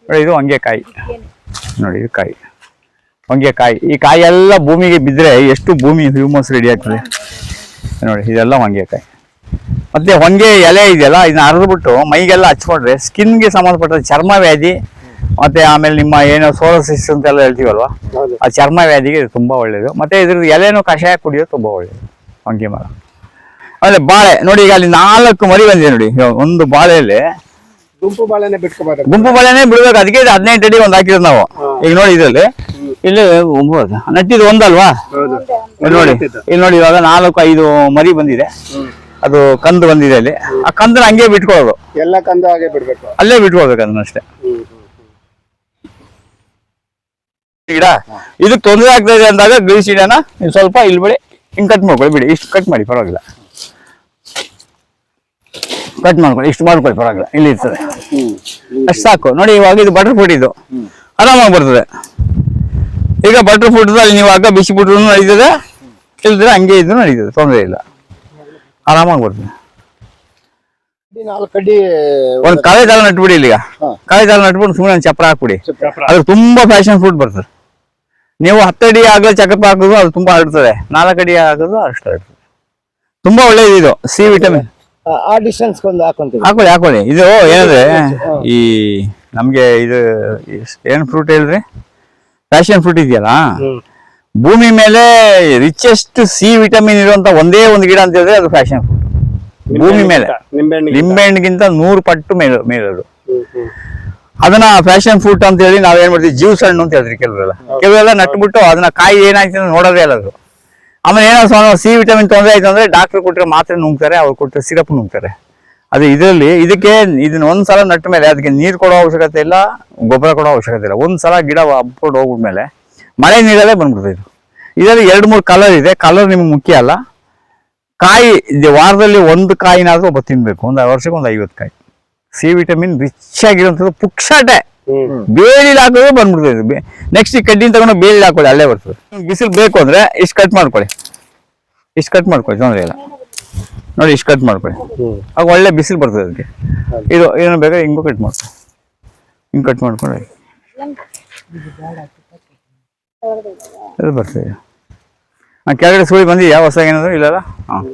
ನೋಡಿ ಇದು ಹೊಂಗೆಕಾಯಿ. ನೋಡಿ ಇದು ಕಾಯಿ. ಹೊಂಗೆಕಾಯಿ. ಈ ಕಾಯಿ ಎಲ್ಲ ಭೂಮಿಗೆ ಬಿದ್ದರೆ ಎಷ್ಟು ಭೂಮಿ ಹ್ಯೂಮಸ್ ರೆಡಿ ಆಗ್ತದೆ. ನೋಡಿ ಇದೆಲ್ಲ ಹೊಂಗೆಕಾಯಿ. ಮತ್ತೆ ಹೊಂಗೆ ಎಲೆ ಇದೆಯಲ್ಲ ಇದನ್ನ ಅರ್ದ್ಬಿಟ್ಟು ಮೈಗೆಲ್ಲ ಹಚ್ಕೊಂಡ್ರೆ ಸ್ಕಿನ್ಗೆ ಸಂಬಂಧಪಟ್ಟ ಚರ್ಮ ವ್ಯಾಧಿ ಮತ್ತೆ ಆಮೇಲೆ ನಿಮ್ಮ ಏನೋ ಸೋಲಸಿಸ್ ಅಂತೆಲ್ಲ ಹೇಳ್ತೀವಲ್ವಾ? ಆ ಚರ್ಮ ವ್ಯಾಧಿಗೆ ಇದು ತುಂಬಾ ಒಳ್ಳೇದು. ಮತ್ತೆ ಇದ್ರದ್ದು ಎಲೆನೂ ಕಷಾಯ ಕುಡಿಯೋದು ತುಂಬಾ ಒಳ್ಳೇದು. ಹೊಂಗೆ ಮರ ಆಮೇಲೆ ಬಾಳೆ ನೋಡಿ ಈಗ ಅಲ್ಲಿ ನಾಲ್ಕು ಮರಿ ಬಂದಿದೆ ನೋಡಿ. ಒಂದು ಬಾಳೆಯಲ್ಲಿ ಗುಂಪು ಬಾಳೆನೆ ಬಿಟ್ಕೋಬಾರ್ದು. ಗುಂಪು ಬಾಳೆನೆ ಬಿಡ್ಬೇಕು. ಅದಕ್ಕೆ ಇದು ಹದಿನೈದು ಅಡಿ ಒಂದು ಹಾಕಿದ್ರು ನಾವು. ಈಗ ನೋಡಿ ಇದ್ರಲ್ಲಿ. ಇಲ್ಲಿ ಒಂಬತ್ತು ನಟ್ಟಿದ್ದು ಒಂದಲ್ವಾ? ಇಲ್ಲಿ ನೋಡಿ. ಇಲ್ಲಿ ನೋಡಿ ಇವಾಗ ನಾಲ್ಕು ಐದು ಮರಿ ಬಂದಿದೆ. ಅದು ಕಂದು ಬಂದಿದೆ ಅಲ್ಲಿ. ಆ ಕಂದನ ಹಂಗೆ ಬಿಟ್ಕೊಳ್ಳೋದು ಎಲ್ಲ ಕಂದು ಹಾಗೆ ಬಿಡ್ಬೇಕು. ಅಲ್ಲೇ ಬಿಟ್ಕೊಳ್ಬೇಕು ಅದನ್ನ ಅಷ್ಟೇ. ಗಿಡ ಇದಕ್ಕೆ ತೊಂದರೆ ಆಗ್ತಾ ಇದೆ ಅಂದಾಗ ನೀವು ಸ್ವಲ್ಪ ಇಲ್ಲಿ ಬಿಡಿ ಹಿಂಗ್ ಕಟ್ ಮಾಡ್ಕೊಳ್ಳಿ ಬಿಡಿ. ಇಷ್ಟು ಕಟ್ ಮಾಡಿ ಪರವಾಗಿಲ್ಲ. ಕಟ್ ಮಾಡ್ಕೊಳ್ಳಿ ಇಷ್ಟು ಮಾಡ್ಕೊಳ್ಳಿ ಪರವಾಗಿಲ್ಲ ಇಲ್ಲಿ ಇರ್ತದೆ. ಅಷ್ಟು ಸಾಕು. ನೋಡಿ ಇವಾಗ ಇದು ಬಟರ್ ಫ್ರೂಟ್ ಇದು. ಆರಾಮಾಗಿ ಬರ್ತದೆ. ಈಗ ಬಟರ್ ಫ್ರೂಟ್ ಅಲ್ಲಿ ನೀವು ಆಗ ಬಿಸಿ ಬಿಟ್ರು ನಡೀತದೆ ಇಲ್ದ್ರೆ ಹಂಗೆ ಇದ್ರು ನಡೀತದೆ ತೊಂದರೆ ಇಲ್ಲ. ಆರಾಮಾಗಿ ಬರ್ತದೆ. ಒಂದು ಕಾಳೆ ದಾಳ ನಟ್ಬಿಡಿ ಇಲ್ಲಿಗ ಕಾಳೆ ದಾಳ ನಟ್ಬಿಟ್ಟು ಸುಮ್ಮನೆ ಚಪ್ರ ಹಾಕ್ಬಿಡಿ. ಅದ್ರ ಅದು ತುಂಬಾ ಫ್ಯಾಷನ್ ಫುಡ್ ಬರ್ತದೆ. ನೀವು ಹತ್ತಡಿ ಆಗಲೇ ಚಕಪ್ ಹಾಕೋದು ಅದು ತುಂಬಾ ಹರಡ್ತದೆ. ನಾಲ್ಕು ಅಡಿ ಹಾಕೋದು ಅಷ್ಟು ಹರಡ್ತದೆ. ತುಂಬಾ ಒಳ್ಳೇದು ಇದು ಸಿ ವಿಟಮಿನ್ ಆ- ಡಿಸ್ಟೆನ್ಸ್ ಒಂದು ಹಾಕೊಂತೀವಿ. ಹಾಕೊಳ್ಳಿ ಹಾಕೊಳ್ಳಿ. ಇದು ಏನಂದ್ರೆ ಈ ನಮ್ಗೆ ಇದು ಏನ್ ಫ್ರೂಟ್ ಹೇಳ್ರಿ? ಫ್ಯಾಷನ್ ಫ್ರೂಟ್ ಇದೆಯಲ್ಲ? ಭೂಮಿ ಮೇಲೆ ರಿಚೆಸ್ಟ್ ಸಿ ವಿಟಮಿನ್ ಇರುವಂತ ಒಂದೇ ಒಂದು ಗಿಡ ಅಂತ ಹೇಳಿದ್ರೆ ಅದು ಫ್ಯಾಶನ್ ಫ್ರೂಟ್ ಭೂಮಿ ಮೇಲೆ. ನಿಂಬೆಹಣ್ಣು ನಿಂಬೆಹಣ್ಣಿಗಿಂತ ನೂರು ಪಟ್ಟು ಮೇಲೆ ಮೇಲದು. ಅದನ್ನ ಫ್ಯಾಷನ್ ಫ್ರೂಟ್ ಅಂತ ಹೇಳಿ ನಾವೇನ್ ಮಾಡ್ತೀವಿ? ಜ್ಯೂಸ್ ಹಣ್ಣು ಅಂತ ಹೇಳಿದ್ರಿ ಕೆಲವರೆಲ್ಲ ಕೆಲವೆಲ್ಲ ನಟ್ಬಿಟ್ಟು ಅದನ್ನ ಕಾಯಿ ಏನಾಯ್ತು ಅಂತ ನೋಡೋದೇ ಇಲ್ಲ ಅದು. ಆಮೇಲೆ ಏನೋ ಸಿ ವಿಟಮಿನ್ ತೊಂದರೆ ಆಯ್ತು ಅಂದ್ರೆ ಡಾಕ್ಟರ್ ಕೊಟ್ಟರೆ ಮಾತ್ರೆ ನುಂಗ್ತಾರೆ, ಅವ್ರು ಕೊಟ್ಟರೆ ಸಿರಪ್ ನುಂಗ್ತಾರೆ. ಅದು ಇದರಲ್ಲಿ ಇದಕ್ಕೆ ಇದನ್ನ ಒಂದ್ಸಲ ನಟ್ಟ ಮೇಲೆ ಅದಕ್ಕೆ ನೀರು ಕೊಡೋ ಅವಶ್ಯಕತೆ ಇಲ್ಲ, ಗೊಬ್ಬರ ಕೊಡೋ ಅವಶ್ಯಕತೆ ಇಲ್ಲ. ಒಂದ್ಸಲ ಗಿಡ ಅಪ್ಕೊಂಡು ಹೋಗ್ಬಿಟ್ಮೇಲೆ ಮಳೆ ನೀರಲ್ಲೇ ಬಂದ್ಬಿಡ್ತದೆ ಇದು. ಇದರಲ್ಲಿ ಎರಡು ಮೂರು ಕಲರ್ ಇದೆ. ಕಲರ್ ನಿಮ್ಗೆ ಮುಖ್ಯ ಅಲ್ಲ. ಕಾಯಿ ವಾರದಲ್ಲಿ ಒಂದು ಕಾಯಿನಾದ್ರೂ ಒಬ್ಬ ತಿನ್ಬೇಕು. ಒಂದು ವರ್ಷಕ್ಕೆ ಒಂದು ಐವತ್ತು ಕಾಯಿ. ಸಿ ವಿಟಮಿನ್ ರಿಚ್ ಆಗಿರುವಂಥದ್ದು ಪುಕ್ಷಾಟೆ. ಬೇಲಿಲ್ ಹಾಕೋದು ಬಂದ್ಬಿಡ್ತದೆ ನೆಕ್ಸ್ಟ್ ಈ ಕಡ್ಡಿನ ತಗೊಂಡು ಬೇಲಿ ಹಾಕೊಳ್ಳಿ ಅಲ್ಲೇ ಬರ್ತದೆ. ಬಿಸಿಲು ಬೇಕು ಅಂದ್ರೆ ಇಷ್ಟು ಕಟ್ ಮಾಡ್ಕೊಳ್ಳಿ. ಇಷ್ಟು ಕಟ್ ಮಾಡ್ಕೊಳ್ಳಿ ತೊಂದರೆ ಇಲ್ಲ. ನೋಡಿ ಇಷ್ಟು ಕಟ್ ಮಾಡ್ಕೊಳ್ಳಿ. ಆಗ ಒಳ್ಳೆ ಬಿಸಿಲು ಬರ್ತದೆ ಅದಕ್ಕೆ. ಇದು ಏನು ಬೇಕಾದ್ರೆ ಹಿಂಗೂ ಕಟ್ ಮಾಡ್ಕೊಳ್ಳಿ ಹಿಂಗೆ ಕಟ್ ಮಾಡ್ಕೊಳ್ಳಿ ಇದು ಬರ್ತದೆ ಆ ಕೆಳಗಡೆ ಸುಳಿ ಬಂದಿದೆಯಾ ಹೊಸ ಏನಾದರೂ ಇಲ್ಲಲ್ಲ? ಹಾಂ.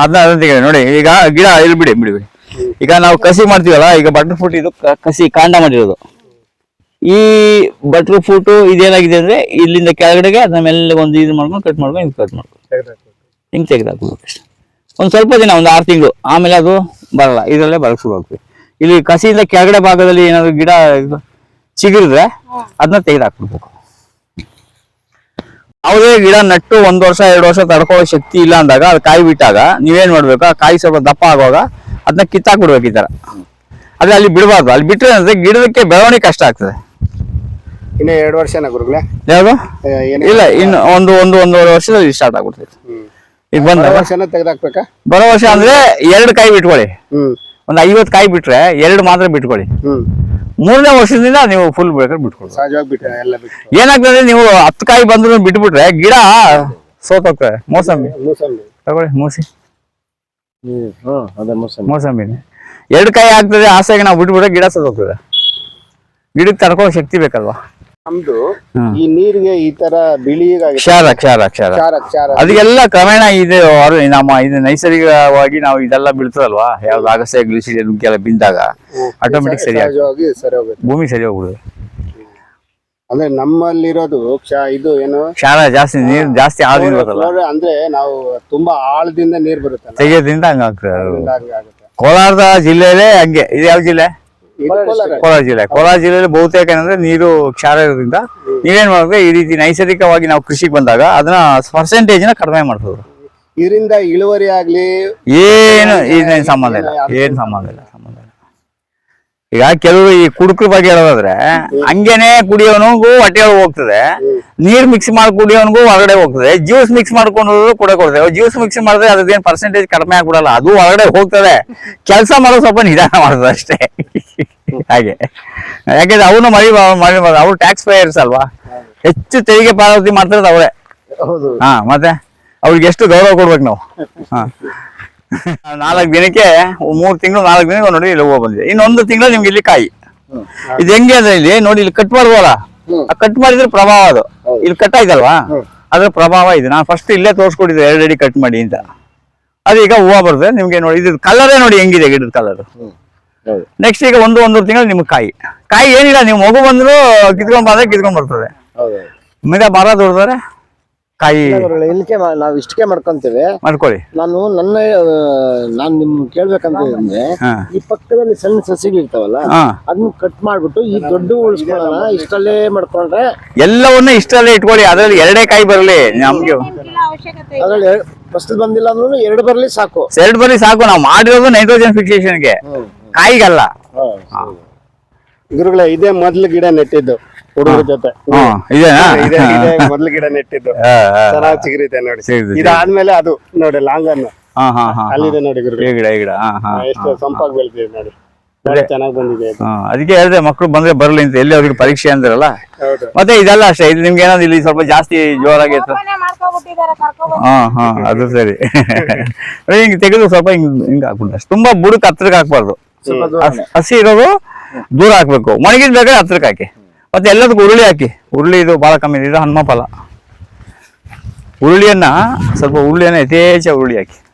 ಅದನ್ನ ಅದನ್ನ ನೋಡಿ ಈಗ ಗಿಡ ಇಲ್ಲಿ ಬಿಡಿ ಬಿಡಿ ಬಿಡಿ. ಈಗ ನಾವು ಕಸಿ ಮಾಡ್ತೀವಲ್ಲ, ಈಗ ಬಟರ್ ಫ್ರೂಟ್ ಇದು ಕಸಿ ಕಾಂಡ ಮಾಡಿರೋದು. ಈ ಬಟರ್ ಫ್ರೂಟ್ ಇದೇನಾಗಿದೆ ಅಂದ್ರೆ ಇಲ್ಲಿಂದ ಕೆಳಗಡೆಗೆ ಅದನ್ನ ಮೇಲೆ ಒಂದು ಇದು ಮಾಡ್ಕೊಂಡು ಕಟ್ ಮಾಡ್ಕೊಂಡು ಹಿಂಗೆ ಕಟ್ ಮಾಡ್ಕೊಂಡು. ಹಿಂಗೆ ತೆಗೆದು ಹಾಕ್ಬೇಕು ಅಷ್ಟೇ. ಒಂದು ಸ್ವಲ್ಪ ದಿನ, ಒಂದು ಆರು ತಿಂಗಳು. ಆಮೇಲೆ ಅದು ಬರಲ್ಲ, ಇದರಲ್ಲೇ ಬರಕ್ಕೆ ಶುರು ಇಲ್ಲಿ ಕಸಿಯಿಂದ ಕೆಳಗಡೆ ಭಾಗದಲ್ಲಿ ಏನಾದ್ರು ಗಿಡ ಚಿಗುರಿದ್ರೆ ಅದನ್ನ ತೆಗೆದಾಕ್ಬಿಡ್ಬೇಕು. ಯಾವುದೇ ಗಿಡ ನಟ್ಟು ಒಂದ್ ವರ್ಷ, ಎರಡು ವರ್ಷ ತಡ್ಕೊಳ್ಳೋ ಶಕ್ತಿ ಇಲ್ಲ ಅಂದಾಗ, ಅದು ಕಾಯಿ ಬಿಟ್ಟಾಗ ನೀವೇನ್ ಮಾಡ್ಬೇಕು? ಆ ಕಾಯಿ ಸ್ವಲ್ಪ ದಪ್ಪ ಆಗುವಾಗ ಅದನ್ನ ಕಿತ್ತಾಕ್ಬಿಡ್ಬೇಕು ಈ ತರ. ಅದೇ ಅಲ್ಲಿ ಬಿಡಬಾರ್ದು. ಅಲ್ಲಿ ಬಿಟ್ಟರೆ ಅಂದ್ರೆ ಗಿಡಕ್ಕೆ ಬೆಳವಣಿಗೆ ಕಷ್ಟ ಆಗ್ತದೆ. ಇನ್ನು ಎರಡು ವರ್ಷನ ಗುರುಗಳೇ? ಯಾವುದು? ಇಲ್ಲ ಇನ್ನು ಒಂದು ಒಂದು ಒಂದೂವರೆ ವರ್ಷದಲ್ಲಿ ಸ್ಟಾರ್ಟ್ ಆಗ್ಬಿಡ್ತೈತೆ. ಈಗ ಬಂದ ಎರಡು ವರ್ಷನ ತೆಗೆದಾಕ್ಬೇಕಾ? ಬರೋ ವರ್ಷ ಅಂದ್ರೆ ಎರಡು ಕಾಯಿ ಬಿಟ್ಕೊಳ್ಳಿ. ಒಂದು ಐವತ್ತು ಕಾಯಿ ಬಿಟ್ರೆ ಎರಡು ಮಾತ್ರ ಬಿಟ್ಕೊಳ್ಳಿ. ಮೂರನೇ ವರ್ಷದಿಂದ ನೀವು ಫುಲ್ ಬೇಕಾದ್ರೆ ಬಿಟ್ಕೊಳ್ಳಿ. ಏನಾಗ್ತದೆ ನೀವು ಹತ್ತು ಕಾಯಿ ಬಂದ್ರು ಬಿಟ್ಬಿಟ್ರೆ ಗಿಡ ಸೋತೋಗ್ತದೆ. ಮೂಸಂಬಿ ತಗೊಳ್ಳಿ ಮೂಸಿ. ಹ್ಮ್ ಅದೇ ಮುಸಂಬಿ ಮೋಸಂಬಿನೇ ಎರಡು ಕಾಯಿ ಆಗ್ತದೆ ಆಸೆಗೆ ನಾವು ಬಿಟ್ಬಿಟ್ರೆ ಗಿಡ ಸದೋಗ್ತದೆ ಗಿಡಕ್ಕೆ ತಡ್ಕೊಳ್ಳೋ ಶಕ್ತಿ ಬೇಕಲ್ವಾ? ನಮ್ದು ಈ ನೀರಿಗೆ ಈ ತರ ಬಿಳಿ ಕ್ಷಾರ ಕ್ಷಾರ ಕ್ಷಾರ. ಅದಕ್ಕೆಲ್ಲ ಕ್ರಮೇಣ ಇದು ನಮ್ಮ ಇದು ನೈಸರ್ಗಿಕವಾಗಿ ನಾವು ಇದೆಲ್ಲ ಬೀಳ್ತದಲ್ವಾ? ಯಾವ್ದು ಆಗಸೆ ಗ್ಲಿಸಿಡಿ ನುಗ್ಗೆಲ್ಲ ಬಿದ್ದಾಗ ಆಟೋಮೆಟಿಕ್ ಸರಿ ಭೂಮಿ ಸರಿ ಹೋಗ್ಬಿಡುದು ಅಂದ್ರೆ ನಮ್ಮಲ್ಲಿರೋದು ಕ್ಷ ಇದು ಏನು? ಕ್ಷಾರ ಜಾಸ್ತಿ ನೀರ್ ಜಾಸ್ತಿ ಆಳದಿಂದ ಅಂದ್ರೆ ನಾವು ತುಂಬಾ ಆಳದಿಂದ ನೀರ್ ಬರುತ್ತೆ ತೆಗೆಯೋದ್ರಿಂದ ಹಂಗಾಗ್ತದೆ ಅದು. ಅದ್ರಿಂದ ಕೋಲಾರದ ಜಿಲ್ಲೆಯಲ್ಲೇ ಹಂಗೆ. ಇದು ಯಾವ ಜಿಲ್ಲೆ? ಇದು ಕೋಲಾರ. ಕೋಲಾರ. ಜಿಲ್ಲೆ. ಕೋಲಾರ ಜಿಲ್ಲೆಯಲ್ಲಿ ಬಹುತೇಕ ಏನಂದ್ರೆ ನೀರು ಕ್ಷಾರ ಇರೋದ್ರಿಂದ ನೀವೇನ್ ಮಾಡಿದ್ರೆ ಈ ರೀತಿ ನೈಸರ್ಗಿಕವಾಗಿ ನಾವು ಕೃಷಿಗೆ ಬಂದಾಗ ಅದನ್ನ ಪರ್ಸೆಂಟೇಜ್ನ ಕಡಿಮೆ ಮಾಡ್ತದ್ರು ಇದರಿಂದ ಇಳುವರಿ ಆಗ್ಲಿ ಏನು ಸಂಬಂಧ ಇಲ್ಲ. ಏನ್ ಸಂಬಂಧ ಇಲ್ಲ ಸಂಬಂಧ ಇಲ್ಲ. ಈಗ ಕೆಲವರು ಈ ಕುಡುಕ್ರ ಬಗ್ಗೆ ಹೇಳೋದಾದ್ರೆ ಹಂಗೇನೆ ಕುಡಿಯೋನಿಗೂ ಹೊಟ್ಟೆ ಒಳಗೆ ಹೋಗ್ತದೆ. ನೀರ್ ಮಿಕ್ಸ್ ಮಾಡಿ ಕುಡಿಯೋನಿಗೂ ಹೊರಗಡೆ ಹೋಗ್ತದೆ. ಜ್ಯೂಸ್ ಮಿಕ್ಸ್ ಮಾಡ್ಕೊಂಡು ಕೂಡ ಕೊಡ್ತೇವೆ. ಜ್ಯೂಸ್ ಮಿಕ್ಸ್ ಮಾಡಿದ್ರೆ ಅದ್ರದ್ದೇನು ಪರ್ಸೆಂಟೇಜ್ ಕಡಿಮೆ ಆಗ್ಬಿಡಲ್ಲ. ಅದು ಹೊರಗಡೆ ಹೋಗ್ತದೆ. ಕೆಲಸ ಮಾಡೋ ಸ್ವಲ್ಪ ನಿಧಾನ ಮಾಡ್ತದೆ ಅಷ್ಟೇ. ಹಾಗೆ. ಯಾಕಂದ್ರೆ ಅವನು ಮರಿ ಮರಿ ಅವ್ರು ಟ್ಯಾಕ್ಸ್ ಪೇಯರ್ಸ್ ಅಲ್ವಾ? ಹೆಚ್ಚು ತೆರಿಗೆ ಪಾವತಿ ಮಾಡ್ತಿರೋದು ಅವರೇ. ಹೌದು. ಹಾ ಮತ್ತೆ ಅವ್ರಿಗೆ ಎಷ್ಟು ಗೌರವ ಕೊಡ್ಬೇಕು ನಾವು? ಹಾ. ನಾಲ್ಕು ದಿನಕ್ಕೆ ಮೂರ್ ತಿಂಗಳು ನಾಲ್ಕು ದಿನಕ್ಕೆ ನೋಡಿ ಇಲ್ಲಿ ಹೂವು ಬಂದಿದೆ. ಇನ್ನೊಂದು ತಿಂಗಳು ನಿಮ್ಗೆ ಇಲ್ಲಿ ಕಾಯಿ. ಇದು ಹೆಂಗೆ ಅಂದ್ರೆ ಇಲ್ಲಿ ನೋಡಿ ಇಲ್ಲಿ ಕಟ್ ಮಾಡುವಲ್ಲ ಆ ಕಟ್ ಮಾಡಿದ್ರೆ ಪ್ರಭಾವ ಅದು. ಇಲ್ಲಿ ಕಟ್ ಆಯ್ತಲ್ವಾ? ಅದ್ರ ಪ್ರಭಾವ ಇದೆ. ನಾನು ಫಸ್ಟ್ ಇಲ್ಲೇ ತೋರಿಸ್ಕೊಟ್ಟಿದ್ದೆ ಎರಡು ಅಡಿ ಕಟ್ ಮಾಡಿ ಅಂತ. ಅದು ಈಗ ಹೂವು ಬರ್ತದೆ ನಿಮ್ಗೆ ನೋಡಿ ಇದು ಕಲರೇ ನೋಡಿ ಹೆಂಗಿದೆ ಗಿಡದ ಕಲರ್ ನೆಕ್ಸ್ಟ್ ಈಗ ಒಂದು ಒಂದೂವರೆ ತಿಂಗಳು ನಿಮ್ಗೆ ಕಾಯಿ. ಕಾಯಿ ಏನಿಲ್ಲ ನೀವು ಮಗು ಬಂದ್ರು ಕಿತ್ಕೊಂಡ್ ಬಂದ್ರೆ ಕಿತ್ಕೊಂಡ್ ಬರ್ತದೆ. ಮಿಗ ಮರ ದೊಡ್ಡದ್ರೆ? ಕಾಯಿ ಇಲ್ಕೆ ಇಲ್ಲಿಗೆ ನಾವು ಇಷ್ಟಕ್ಕೆ ಮಾಡ್ಕೊಂತೇವೆ. ಮಾಡ್ಕೊಳ್ಳಿ. ನಾನು ನನ್ನ ನಾನ್ ನಿಮ್ ಕೇಳ್ಬೇಕಂತ ಅಂದ್ರೆ ಈ ಪಕ್ಕದಲ್ಲಿ ಸಣ್ಣ ಸಸಿಗಳು ಇರ್ತಾವಲ್ಲ ಅದನ್ನ ಕಟ್ ಮಾಡ್ಬಿಟ್ಟು ಈ ದೊಡ್ಡ ಉಳಿಸ್ಕೊಳ್ಳೋಣ ಇಷ್ಟಲ್ಲೇ ಮಾಡ್ಕೊಂಡ್ರೆ. ಎಲ್ಲವನ್ನ ಇಷ್ಟಲ್ಲೇ ಇಟ್ಕೊಳ್ಳಿ ಅದ್ರಲ್ಲಿ ಎರಡೇ ಕಾಯಿ ಬರಲಿ ನಮ್ಗೆ. ಅದ್ರಲ್ಲಿ ಫಸ್ಟ್ ಬಂದಿಲ್ಲ ಅಂದ್ರೂ ಎರಡು ಬರಲಿ ಸಾಕು. ಎರಡು ಬರಲಿ ಸಾಕು ನಾವು ಮಾಡಿರೋದು ನೈಟ್ರೋಜನ್ ಫಿಕ್ಸೇಷನ್ಗೆ ಕಾಯಿಗಲ್ಲ. ಗುರುಗಳೇ ಇದೇ ಮೊದ್ಲು ಗಿಡ ನೆಟ್ಟಿದ್ದು. ಹುಡುಗರ ಜೊತೆ. ಇದೇನಾ? ಇದೇ ಇದೇ ಮೊದ್ಲು ಗಿಡ ನೆಟ್ಟಿದ್ದು. ಹಾ, ಹಾ, ಚೆನ್ನಾಗಿ ಚಿಗುರಿದೆ ನೋಡಿ. ಸಿಗುತ್ತೆ, ಇದಾದ್ಮೇಲೆ ಅದು ನೋಡಿ ಲಾಂಗ್ ಅನ್ನು ಹಾ ಹಾ ಹಾ ಅಲ್ಲಿದೆ ನೋಡಿ ಈ ಗಿಡ ಈ ಗಿಡ. ಹಾ ಹಾ ಎಷ್ಟು ಸಂಪಾಗಿ ಬೆಳೆದಿದೆ ನೋಡಿ. ನೋಡಿ ಚೆನ್ನಾಗಿ ಬಂದಿದೆ ಹಾ ಅದಕ್ಕೆ ಹೇಳಿದೆ ಮಕ್ಕಳು ಬಂದ್ರೆ ಬರಲಿ ಅಂತ. ಎಲ್ಲಿ ಅವ್ರಿಗೆ ಪರೀಕ್ಷೆ ಅಂದ್ರಲ್ಲ? ಹೌದು. ಮತ್ತೆ ಇದೆಲ್ಲ ಅಷ್ಟೇ. ಇದು ನಿಮ್ಗೆ ಏನಾದ್ರು ಇಲ್ಲಿ ಸ್ವಲ್ಪ ಜಾಸ್ತಿ ಜೋರಾಗಿ ಇರ್ತದೆ ಮನೆ ಮಾಡ್ಕೊಬಿಟ್ಟಿದಾರೆ ಕರ್ಕೊಬಂದು ಹಾ ಹಾ ಅದು ಸರಿ. ಹಿಂಗ್ ತೆಗೆದು ಸ್ವಲ್ಪ ಹಿಂಗ್ ಹಿಂಗ್ ಹಾಕ್ಬಿಟ್ಟು ಅಷ್ಟೇ. ತುಂಬಾ ಬುಡಕ್ ಹತ್ರಕ್ಕೆ ಹಾಕ್ಬಾರ್ದು. ಸ್ವಲ್ಪ ಹಸಿ ಇರೋದು ದೂರ ಹಾಕ್ಬೇಕು. ಮಣಗಿದ್ ಬೇಕಾದ್ರೆ ಹತ್ರಕ್ಕೆ ಹಾಕಿ. ಮತ್ತೆ ಎಲ್ಲದಕ್ಕೂ ಉರುಳಿ ಹಾಕಿ. ಉರುಳಿ ಇದು ಬಹಳ ಕಮ್ಮಿ ಇದೆ. ಇದು ಹನುಮ ಫಲ. ಉರುಳಿಯನ್ನ ಸ್ವಲ್ಪ ಉರುಳಿಯನ್ನ ಯಥೇಚ್ಛ ಉರುಳಿ ಹಾಕಿ.